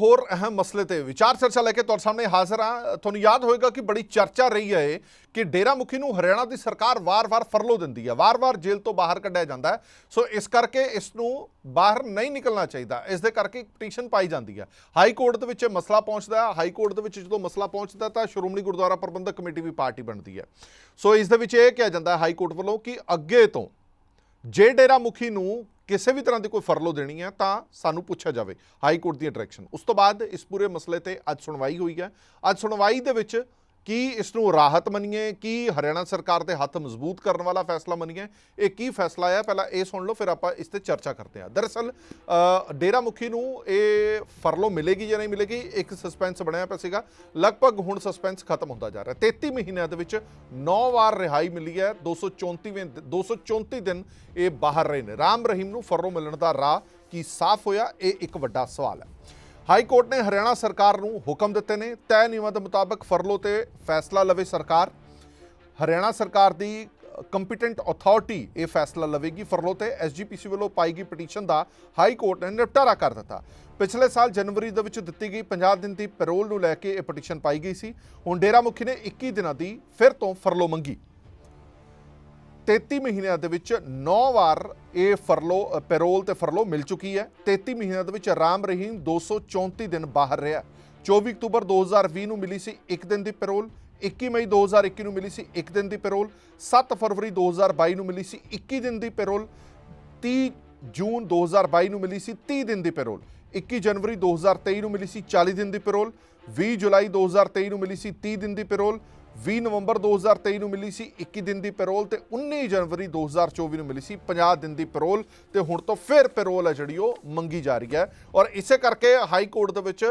ਹੋਰ ਅਹਿਮ ਮਸਲੇ ਤੇ ਵਿਚਾਰ ਚਰਚਾ ਲੈ ਕੇ ਤੁਹਾਡੇ ਸਾਹਮਣੇ ਹਾਜ਼ਰ ਹਾਂ। ਤੁਹਾਨੂੰ ਯਾਦ ਹੋਵੇਗਾ ਕਿ ਬੜੀ ਚਰਚਾ ਰਹੀ ਹੈ ਕਿ ਡੇਰਾ ਮੁਖੀ ਨੂੰ ਹਰਿਆਣਾ ਦੀ ਸਰਕਾਰ ਵਾਰ-ਵਾਰ ਫਰਲੋ ਦਿੰਦੀ ਹੈ। ਵਾਰ-ਵਾਰ ਜੇਲ੍ਹ ਤੋਂ ਬਾਹਰ ਕੱਢਿਆ ਜਾਂਦਾ ਹੈ। ਸੋ ਇਸ ਕਰਕੇ ਇਸ ਨੂੰ ਬਾਹਰ ਨਹੀਂ ਨਿਕਲਣਾ ਚਾਹੀਦਾ। ਇਸ ਦੇ ਕਰਕੇ ਪਟੀਸ਼ਨ ਪਾਈ ਜਾਂਦੀ ਹੈ। ਹਾਈ ਕੋਰਟ ਦੇ ਵਿੱਚ ਇਹ ਮਸਲਾ ਪਹੁੰਚਦਾ ਹੈ। ਹਾਈ ਕੋਰਟ ਦੇ ਵਿੱਚ ਜਦੋਂ ਮਸਲਾ ਪਹੁੰਚਦਾ ਤਾਂ ਸ਼੍ਰੋਮਣੀ ਗੁਰਦੁਆਰਾ ਪ੍ਰਬੰਧਕ ਕਮੇਟੀ ਵੀ ਪਾਰਟੀ ਬਣਦੀ ਹੈ। ਸੋ ਇਸ ਦੇ ਵਿੱਚ ਇਹ ਕਿਹਾ ਜਾਂਦਾ ਹੈ ਹਾਈ ਕੋਰਟ ਵੱਲੋਂ ਕਿ ਅੱਗੇ ਤੋਂ ਜੇ ਡੇਰਾ ਮੁਖੀ ਨੂੰ ਕਿਸੇ ਵੀ ਤਰ੍ਹਾਂ ਦੀ ਕੋਈ ਫਰਲੋ ਦੇਣੀ ਹੈ, ਤਾਂ ਸਾਨੂੰ ਪੁੱਛਿਆ ਜਾਵੇ ਹਾਈ ਕੋਰਟ ਦੀ ਡਾਇਰੈਕਸ਼ਨ ਉਸ ਤੋਂ ਬਾਅਦ ਇਸ ਪੂਰੇ ਮਸਲੇ ਤੇ ਅੱਜ ਸੁਣਵਾਈ ਹੋਈ ਹੈ। ਅੱਜ ਸੁਣਵਾਈ ਦੇ ਵਿੱਚ ਕੀ ਇਸ ਨੂੰ ਰਾਹਤ ਮੰਨੀਏ? ਕੀ ਹਰਿਆਣਾ ਸਰਕਾਰ ਦੇ ਹੱਥ ਮਜ਼ਬੂਤ ਕਰਨ ਵਾਲਾ ਫੈਸਲਾ ਮੰਨੀਏ? ਇਹ ਕੀ ਫੈਸਲਾ ਹੈ ਪਹਿਲਾਂ ਇਹ ਸੁਣ ਲਓ, ਫਿਰ ਆਪਾਂ ਇਸ ਤੇ ਚਰਚਾ ਕਰਦੇ ਹਾਂ। ਦਰਅਸਲ ਡੇਰਾ ਮੁਖੀ ਨੂੰ ਇਹ ਫਰਲੋ ਮਿਲੇਗੀ ਜਾਂ ਨਹੀਂ ਮਿਲੇਗੀ, ਇੱਕ ਸਸਪੈਂਸ ਬਣਿਆ ਪਿਆ ਸੀਗਾ। ਲਗਭਗ ਹੁਣ ਸਸਪੈਂਸ ਖਤਮ ਹੁੰਦਾ ਜਾ ਰਿਹਾ। 33 ਮਹੀਨਿਆਂ ਦੇ ਵਿੱਚ 9 ਵਾਰ ਰਿਹਾਈ ਮਿਲੀ ਹੈ। 234ਵੇਂ 234 ਦਿਨ ਇਹ ਬਾਹਰ ਰਹੇ ਨੇ। ਰਾਮ ਰਹੀਮ ਨੂੰ ਫਰਲੋ ਮਿਲਣ ਦਾ ਰਾਹ ਕੀ ਸਾਫ਼ ਹੋਇਆ? ਇਹ ਇੱਕ ਵੱਡਾ ਸਵਾਲ ਹੈ। ਹਾਈ ਕੋਰਟ ਨੇ ਹਰਿਆਣਾ ਸਰਕਾਰ ਨੂੰ ਹੁਕਮ ਦਿੱਤੇ ਨੇ ਤੈਅ ਨਿਯਮਾਂ ਦੇ ਮੁਤਾਬਕ ਫਰਲੋ ਤੇ ਫੈਸਲਾ ਲਵੇ ਸਰਕਾਰ। ਹਰਿਆਣਾ ਸਰਕਾਰ ਦੀ ਕੰਪੀਟੈਂਟ ਅਥਾਰਟੀ ਇਹ ਫੈਸਲਾ ਲਵੇਗੀ ਫਰਲੋ ਤੇ ਐਸਜੀਪੀਸੀ ਵੱਲੋਂ ਪਾਈ ਗਈ ਪਟੀਸ਼ਨ ਦਾ ਹਾਈ ਕੋਰਟ ਨੇ ਨਿਪਟਾਰਾ ਕਰ ਦਿੱਤਾ। ਪਿਛਲੇ ਸਾਲ ਜਨਵਰੀ ਦੇ ਵਿੱਚ ਦਿੱਤੀ ਗਈ 50 ਦਿਨ ਦੀ ਪੈਰੋਲ ਨੂੰ ਲੈ ਕੇ ਇਹ ਪਟੀਸ਼ਨ ਪਾਈ ਗਈ ਸੀ। ਹੁਣ ਡੇਰਾ ਮੁਖੀ ਨੇ 21 ਦਿਨਾਂ ਦੀ ਫਿਰ ਤੋਂ ਫਰਲੋ ਮੰਗੀ। 33 ਮਹੀਨਿਆਂ ਦੇ ਵਿੱਚ 9 ਵਾਰ ਇਹ ਫਰਲੋ ਪੈਰੋਲ ਤੇ ਫਰਲੋ ਮਿਲ ਚੁੱਕੀ ਹੈ। 33 ਮਹੀਨਿਆਂ ਦੇ ਵਿੱਚ ਰਾਮ ਰਹੀਮ 234 ਦਿਨ ਬਾਹਰ ਰਿਹਾ। 24 ਅਕਤੂਬਰ 2020 ਨੂੰ ਮਿਲੀ ਸੀ 1 ਦਿਨ ਦੀ ਪੈਰੋਲ 21 ਮਈ 2021 ਨੂੰ ਮਿਲੀ ਸੀ 1 ਦਿਨ ਦੀ ਪੈਰੋਲ 7 ਫਰਵਰੀ 2022 ਨੂੰ ਮਿਲੀ ਸੀ 21 ਦਿਨ ਦੀ ਪੈਰੋਲ 30 ਜੂਨ 2022 ਨੂੰ ਮਿਲੀ ਸੀ 30 ਦਿਨ ਦੀ ਪੈਰੋਲ 21 ਜਨਵਰੀ 2023 ਨੂੰ ਮਿਲੀ ਸੀ 40 ਦਿਨ ਦੀ ਪੈਰੋਲ 20 ਜੁਲਾਈ 2023 ਨੂੰ ਮਿਲੀ ਸੀ 30 ਦਿਨ ਦੀ ਪੈਰੋਲ 20 ਨਵੰਬਰ 2023 ਨੂੰ ਮਿਲੀ ਸੀ 21 ਦਿਨ ਦੀ ਪੈਰੋਲ ਤੇ 19 ਜਨਵਰੀ 2024 ਨੂੰ ਮਿਲੀ ਸੀ 50 ਦਿਨ ਦੀ ਪੈਰੋਲ ਤੇ ਹੁਣ ਤੋਂ ਫਿਰ ਪੈਰੋਲ ਹੈ ਜਿਹੜੀ ਉਹ ਮੰਗੀ ਜਾ ਰਹੀ ਹੈ। ਔਰ ਇਸੇ ਕਰਕੇ ਹਾਈ ਕੋਰਟ ਦੇ ਵਿੱਚ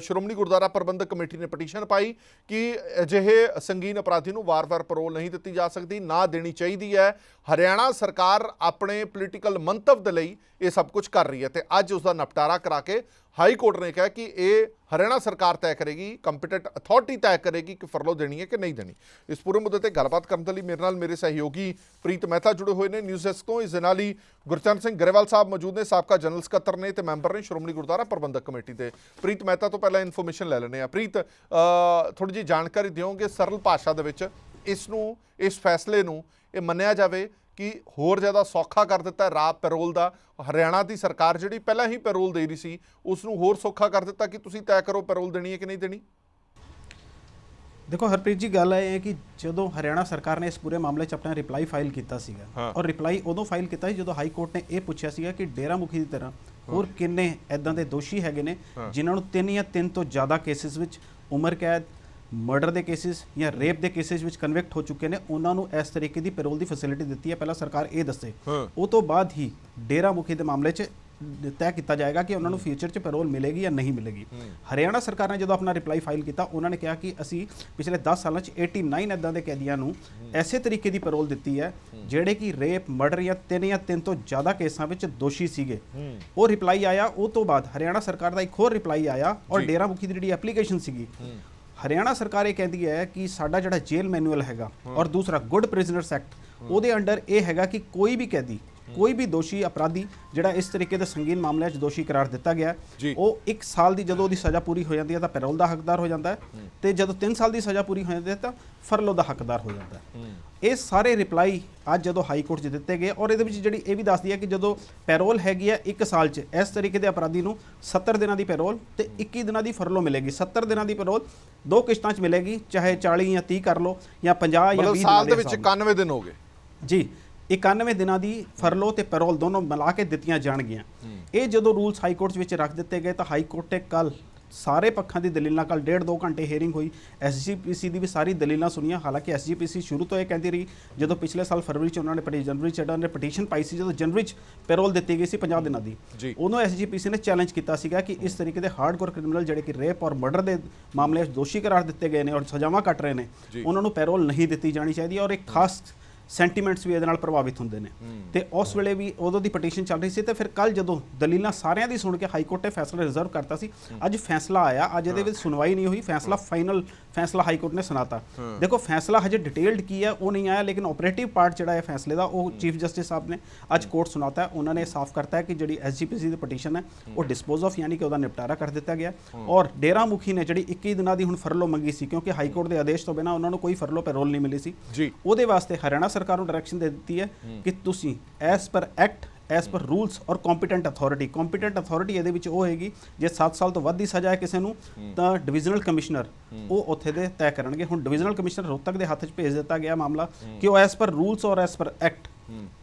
ਸ਼੍ਰੋਮਣੀ ਗੁਰਦੁਆਰਾ ਪ੍ਰਬੰਧਕ ਕਮੇਟੀ ਨੇ ਪਟੀਸ਼ਨ ਪਾਈ ਕਿ ਅਜਿਹੇ ਸੰਗੀਨ ਅਪਰਾਧੀ ਨੂੰ ਵਾਰ-ਵਾਰ ਪੈਰੋਲ ਨਹੀਂ ਦਿੱਤੀ ਜਾ ਸਕਦੀ, ਨਾ ਦੇਣੀ ਚਾਹੀਦੀ ਹੈ। ਹਰਿਆਣਾ ਸਰਕਾਰ ਆਪਣੇ ਪੋਲੀਟੀਕਲ ਮੰਤਵ ਦੇ ਲਈ ਇਹ ਸਭ ਕੁਝ ਕਰ ਰਹੀ ਹੈ ਤੇ ਅੱਜ ਉਸ ਦਾ ਨਿਪਟਾਰਾ ਕਰਾ ਕੇ ਹਾਈ ਕੋਰਟ ਨੇ ਕਿਹਾ ਕਿ ਇਹ ਹਰਿਆਣਾ ਸਰਕਾਰ ਤੈਅ ਕਰੇਗੀ ਕੰਪੀਟੈਂਟ ਅਥਾਰਟੀ ਤੈਅ ਕਰੇਗੀ ਕਿ ਫਰਲੋ ਦੇਣੀ ਹੈ ਕਿ ਨਹੀਂ ਦੇਣੀ। ਇਸ ਪੂਰੇ ਮੁੱਦੇ ਤੇ ਗੱਲਬਾਤ ਕਰਨ ਦੇ ਲਈ ਮੇਰੇ ਨਾਲ ਮੇਰੇ ਸਹਿਯੋਗੀ ਪ੍ਰੀਤ ਮਹਿਤਾ ਜੁੜੇ ਹੋਏ ਨੇ ਨਿਊਜ਼ ਡੈਸਕ ਤੋਂ। ਇਸ ਦੇ ਨਾਲ ਹੀ ਗੁਰਚਰਨ ਸਿੰਘ ਗਰੇਵਾਲ ਸਾਹਿਬ ਮੌਜੂਦ ਨੇ, ਸਾਬਕਾ ਜਨਰਲ ਸਕੱਤਰ ਨੇ ਤੇ ਮੈਂਬਰ ਨੇ ਸ਼੍ਰੋਮਣੀ ਗੁਰਦੁਆਰਾ ਪ੍ਰਬੰਧਕ ਕਮੇਟੀ ਦੇ। ਪ੍ਰੀਤ ਮਹਿਤਾ ਤੋਂ ਪਹਿਲਾਂ ਇਨਫੋਰਮੇਸ਼ਨ ਲੈ ਲੈਣੇ ਆ ਪ੍ਰੀਤ ਥੋੜੀ ਜਿਹੀ ਜਾਣਕਾਰੀ ਦਿਓਗੇ ਸਰਲ ਭਾਸ਼ਾ ਦੇ ਵਿੱਚ। ਇਸ ਨੂੰ ਇਸ ਫੈਸਲੇ ਨੂੰ ਇਹ ਮੰਨਿਆ ਜਾਵੇ ਕਿ ਹੋਰ ਜ਼ਿਆਦਾ ਸੌਖਾ ਕਰ ਦਿੱਤਾ ਰਾਹ ਪੈਰੋਲ ਦਾ। ਹਰਿਆਣਾ ਦੀ ਸਰਕਾਰ ਜਿਹੜੀ ਪਹਿਲਾਂ ਹੀ ਪੈਰੋਲ ਦੇ ਰਹੀ ਸੀ ਉਸ ਨੂੰ ਹੋਰ ਸੌਖਾ ਕਰ ਦਿੱਤਾ ਕਿ ਤੁਸੀਂ ਤੈਅ ਕਰੋ ਪੈਰੋਲ ਦੇਣੀ ਹੈ ਕਿ ਨਹੀਂ ਦੇਣੀ। ਦੇਖੋ ਹਰਪ੍ਰੀਤ ਜੀ ਗੱਲ ਇਹ ਹੈ ਕਿ ਜਦੋਂ ਹਰਿਆਣਾ ਸਰਕਾਰ ਨੇ ਇਸ ਪੂਰੇ ਮਾਮਲੇ 'ਚ ਆਪਣਾ ਰਿਪਲਾਈ ਫਾਈਲ ਕੀਤਾ। ਸੀਗਾ ਔਰ ਰਿਪਲਾਈ ਉਦੋਂ ਫਾਈਲ ਕੀਤਾ ਸੀ ਜਦੋਂ ਹਾਈ ਕੋਰਟ ਨੇ ਇਹ ਪੁੱਛਿਆ ਸੀਗਾ ਕਿ ਡੇਰਾ ਮੁਖੀ ਦੀ ਤਰ੍ਹਾਂ ਹੋਰ ਕਿੰਨੇ ਐਦਾਂ ਦੇ ਦੋਸ਼ੀ ਹੈਗੇ ਨੇ ਜਿਨ੍ਹਾਂ ਨੂੰ ਤਿੰਨ ਜਾਂ ਤਿੰਨ ਤੋਂ ਜ਼ਿਆਦਾ ਕੇਸਿਸ ਵਿੱਚ ਉਮਰ ਕੈਦ ਮਰਡਰ ਦੇ ਕੇਸਿਸ ਜਾਂ ਰੇਪ ਦੇ ਕੇਸਿਸ ਵਿੱਚ ਕਨਵਿਕਟ ਹੋ ਚੁੱਕੇ ਨੇ ਉਹਨਾਂ ਨੂੰ ਇਸ ਤਰੀਕੇ ਦੀ ਪੈਰੋਲ ਦੀ ਫੈਸਿਲਿਟੀ ਦਿੱਤੀ ਹੈ। ਪਹਿਲਾਂ ਸਰਕਾਰ ਇਹ ਦੱਸੇ। ਉਹ ਤੋਂ ਬਾਅਦ ਹੀ ਡੇਰਾ ਮੁਖੀ ਦੇ ਮਾਮਲੇ 'ਚ ਤੈਅ ਕੀਤਾ ਜਾਏਗਾ ਕਿ ਉਹਨਾਂ ਨੂੰ ਫਿਊਚਰ 'ਚ ਪੈਰੋਲ ਮਿਲੇਗੀ ਜਾਂ ਨਹੀਂ ਮਿਲੇਗੀ। ਹਰਿਆਣਾ ਸਰਕਾਰ ਨੇ ਜਦੋਂ ਆਪਣਾ ਰਿਪਲਾਈ ਫਾਈਲ ਕੀਤਾ ਉਹਨਾਂ ਨੇ ਕਿਹਾ ਕਿ ਅਸੀਂ ਪਿਛਲੇ 10 ਸਾਲਾਂ 'ਚ 89 ਇਦਾਂ ਦੇ ਕੈਦੀਆਂ ਨੂੰ ਐਸੇ ਤਰੀਕੇ ਦੀ ਪੈਰੋਲ ਦਿੱਤੀ ਹੈ ਜਿਹੜੇ ਕਿ ਰੇਪ ਮਰਡਰ ਜਾਂ ਤਿੰਨ ਜਾਂ ਤਿੰਨ ਤੋਂ ਜ਼ਿਆਦਾ ਕੇਸਾਂ ਵਿੱਚ ਦੋਸ਼ੀ ਸੀਗੇ। ਉਹ ਰਿਪਲਾਈ ਆਇਆ ਉਹ ਤੋਂ ਬਾਅਦ ਹਰਿਆਣਾ ਸਰਕਾਰ ਦਾ ਇੱਕ ਹੋਰ ਰਿਪਲਾਈ ਆਇਆ ਔਰ ਡੇਰਾ ਮੁਖੀ ਦੀ ਜਿਹੜੀ ਐਪਲੀਕੇਸ਼ਨ ਸੀਗੀ ਹਰਿਆਣਾ ਸਰਕਾਰ ਇਹ ਕਹਿੰਦੀ ਹੈ ਕਿ ਸਾਡਾ ਜਿਹੜਾ ਜੇਲ ਮੈਨੂਅਲ ਹੈਗਾ ਔਰ ਦੂਸਰਾ ਗੁੱਡ ਪ੍ਰਿਜ਼ਨਰਸ ਐਕਟ ਉਹਦੇ ਅੰਡਰ ਇਹ ਹੈਗਾ ਕਿ ਕੋਈ ਵੀ ਕੈਦੀ ਕੋਈ ਵੀ ਦੋਸ਼ੀ ਅਪਰਾਧੀ ਜਿਹੜਾ ਇਸ ਤਰੀਕੇ ਦੇ ਸੰਗੀਨ ਮਾਮਲਿਆਂ 'ਚ ਦੋਸ਼ੀ ਕਰਾਰ ਦਿੱਤਾ ਗਿਆ। ਉਹ 1 ਸਾਲ ਦੀ ਜਦੋਂ ਉਹਦੀ ਸਜ਼ਾ ਪੂਰੀ ਹੋ ਜਾਂਦੀ ਹੈ ਤਾਂ ਪੈਰੋਲ ਦਾ ਹੱਕਦਾਰ ਹੋ ਜਾਂਦਾ ਹੈ ਤੇ ਜਦੋਂ 3 ਸਾਲ ਦੀ ਸਜ਼ਾ ਪੂਰੀ ਹੋ ਜਾਂਦੀ ਹੈ ਤਾਂ ਫਰਲੋ ਦਾ ਹੱਕਦਾਰ ਹੋ ਜਾਂਦਾ ਹੈ। ਇਹ ਸਾਰੇ ਰਿਪਲਾਈ ਅੱਜ ਜਦੋਂ ਹਾਈ ਕੋਰਟ 'ਚ ਦਿੱਤੇ ਗਏ ਔਰ ਇਹਦੇ ਵਿੱਚ ਜਿਹੜੀ ਇਹ ਵੀ ਦੱਸਦੀ ਹੈ ਕਿ ਜਦੋਂ ਪੈਰੋਲ ਹੈਗੀ ਹੈ 1 ਸਾਲ 'ਚ ਇਸ ਤਰੀਕੇ ਦੇ ਅਪਰਾਧੀ ਨੂੰ 70 ਦਿਨਾਂ ਦੀ ਪੈਰੋਲ ਤੇ 21 ਦਿਨਾਂ ਦੀ ਫਰਲੋ ਮਿਲੇਗੀ। 70 ਦਿਨਾਂ ਦੀ ਪੈਰੋਲ ਦੋ ਕਿਸ਼ਤਾਂ 'ਚ ਮਿਲੇਗੀ ਚਾਹੇ 40 ਜਾਂ 30 ਕਰ ਲਓ ਜਾਂ 50 ਜਾਂ 20 ਮਤਲਬ ਦਿਨਾਂ ਸਾਲ ਦੇ ਵਿੱਚ ਹਿਸਾਬ ਨਾਲ। 91 ਦਿਨ ਹੋ ਗਏ। ਜੀ। 91 ਦਿਨਾਂ ਦੀ ਫਰਲੋ ਤੇ ਪੈਰੋਲ ਦੋਨੋਂ ਮਿਲਾ ਕੇ ਦਿੱਤੀਆਂ ਜਾਣਗੀਆਂ। ਇਹ ਜਦੋਂ ਰੂਲਸ ਹਾਈ ਕੋਰਟ ਵਿੱਚ ਰੱਖ ਦਿੱਤੇ ਗਏ ਤਾਂ ਹਾਈ ਕੋਰਟ ਨੇ ਕੱਲ ਸਾਰੇ ਪੱਖਾਂ ਦੀ ਦਲੀਲਾਂ ਕੱਲ ਡੇਢ ਦੋ ਘੰਟੇ ਹੀਅਰਿੰਗ ਹੋਈ। ਐਸਜੀਪੀਸੀ ਦੀ ਵੀ ਸਾਰੀ ਦਲੀਲਾਂ ਸੁਣੀਆਂ। ਹਾਲਾਂਕਿ ਐਸਜੀਪੀਸੀ ਸ਼ੁਰੂ ਤੋਂ ਇਹ ਕਹਿੰਦੀ ਰਹੀ ਜਦੋਂ ਪਿਛਲੇ ਸਾਲ ਫਰਵਰੀ ਚ ਉਹਨਾਂ ਨੇ ਪੜੀ ਜਨਵਰੀ ਚ ਉਹਨਾਂ ਨੇ ਪਟੀਸ਼ਨ ਪਾਈ ਸੀ ਜਦੋਂ ਜਨਵਰੀ ਚ ਪੈਰੋਲ ਦਿੱਤੀ ਗਈ ਸੀ 50 ਦਿਨਾਂ ਦੀ। ਉਦੋਂ ਐਸਜੀਪੀਸੀ ਨੇ ਚੈਲੰਜ ਕੀਤਾ ਸੀਗਾ ਕਿ ਇਸ ਤਰੀਕੇ ਦੇ ਹਾਰਡਕੋਰ ਕ੍ਰਿਮੀਨਲ ਜਿਹੜੇ ਕਿ ਰੇਪ ਔਰ ਮਰਡਰ ਦੇ ਮਾਮਲੇ 'ਚ ਦੋਸ਼ੀ ਕਰਾਰ ਦਿੱਤੇ ਗਏ ਨੇ ਔਰ ਸਜ਼ਾਵਾਂ ਕੱਟ ਰਹੇ ਨੇ। ਉਹਨਾਂ ਨੂੰ ਪੈਰੋਲ ਨਹੀਂ ਦਿੱਤੀ ਜਾਣੀ ਚਾਹੀਦੀ ਔਰ ਇੱਕ ਖਾਸ ਸੈਂਟੀਮੈਂਟਸ ਵੀ ਇਹਦੇ ਨਾਲ ਪ੍ਰਭਾਵਿਤ ਹੁੰਦੇ ਨੇ। ਤੇ ਉਸ ਵੇਲੇ ਵੀ ਉਦੋਂ ਦੀ ਪਟੀਸ਼ਨ ਚੱਲ ਰਹੀ ਸੀ ਤੇ ਫਿਰ ਕੱਲ ਜਦੋਂ ਦਲੀਲਾਂ ਸਾਰਿਆਂ ਦੀ ਸੁਣ ਕੇ ਹਾਈ ਕੋਰਟ ਨੇ ਫੈਸਲਾ ਰਿਜ਼ਰਵ ਕਰਤਾ ਸੀ ਅੱਜ ਫੈਸਲਾ ਆਇਆ ਅੱਜ ਇਹਦੇ ਵਿੱਚ ਸੁਣਵਾਈ ਨਹੀਂ ਹੋਈ ਫੈਸਲਾ ਫਾਈਨਲ ਫੈਸਲਾ ਹਾਈ ਕੋਰਟ ਨੇ ਸੁਣਾਤਾ। ਦੇਖੋ ਫੈਸਲਾ ਹਜੇ ਡਿਟੇਲਡ ਕੀ ਹੈ ਉਹ ਨਹੀਂ ਆਇਆ ਲੇਕਿਨ ਆਪਰੇਟਿਵ ਪਾਰਟ ਜਿਹੜਾ ਹੈ ਫੈਸਲੇ ਦਾ ਉਹ ਚੀਫ ਜਸਟਿਸ ਸਾਹਿਬ ਨੇ ਅੱਜ ਕੋਰਟ ਸੁਣਾਤਾ ਹੈ। ਉਹਨਾਂ ਨੇ ਸਾਫ਼ ਕਰਤਾ ਹੈ ਕਿ ਜਿਹੜੀ ਐਸਜੀਪੀਸੀ ਦੀ ਪਟੀਸ਼ਨ ਹੈ ਉਹ ਡਿਸਪੋਜ਼ ਆਫ ਯਾਨੀ ਕਿ ਉਹਦਾ ਨਿਪਟਾਰਾ ਕਰ ਦਿੱਤਾ ਗਿਆ ਔਰ ਡੇਰਾ ਮੁਖੀ ਨੇ ਜਿਹੜੀ 21 ਦਿਨਾਂ ਦੀ ਹੁਣ ਫਰਲੋ ਮੰਗੀ ਸੀ ਕਿਉਂਕਿ ਹਾਈ ਕੋਰਟ ਦੇ ਆਦੇਸ਼ ਤੋਂ ਬਿਨਾਂ ਉਹਨਾਂ ਨੂੰ ਕੋਈ ਫਰਲੋ ਪੈਰੋਲ ਨਹੀਂ ਮਿਲੀ ਸੀ। ਜੀ। ਉਹਦੇ ਵਾਸਤੇ ਹਰਿਆਣਾ ਸਰਕਾਰ ਨੂੰ ਡਾਇਰੈਕਸ਼ਨ ਦੇ ਦਿੱਤੀ ਹੈ ਕਿ ਤੁਸੀਂ as per act as per rules ਔਰ ਕੰਪੀਟੈਂਟ ਅਥਾਰਟੀ ਕੰਪੀਟੈਂਟ ਅਥਾਰਟੀ ਇਹਦੇ ਵਿੱਚ ਉਹ ਹੋਏਗੀ ਜੇ 7 ਸਾਲ ਤੋਂ ਵੱਧ ਦੀ ਸਜ਼ਾ ਹੈ ਕਿਸੇ ਨੂੰ ਤਾਂ ਡਿਵੀਜ਼ਨਲ ਕਮਿਸ਼ਨਰ ਉਹ ਉੱਥੇ ਦੇ ਤੈਅ ਕਰਨਗੇ। ਹੁਣ ਡਿਵੀਜ਼ਨਲ ਕਮਿਸ਼ਨਰ ਰੋਹਤਕ ਦੇ ਹੱਥ 'ਚ ਭੇਜ ਦਿੱਤਾ ਗਿਆ ਮਾਮਲਾ ਕਿ ਉਹ ਐਸ ਪਰ ਰੂਲਸ ਔਰ ਐਸ ਪਰ ਐਕਟ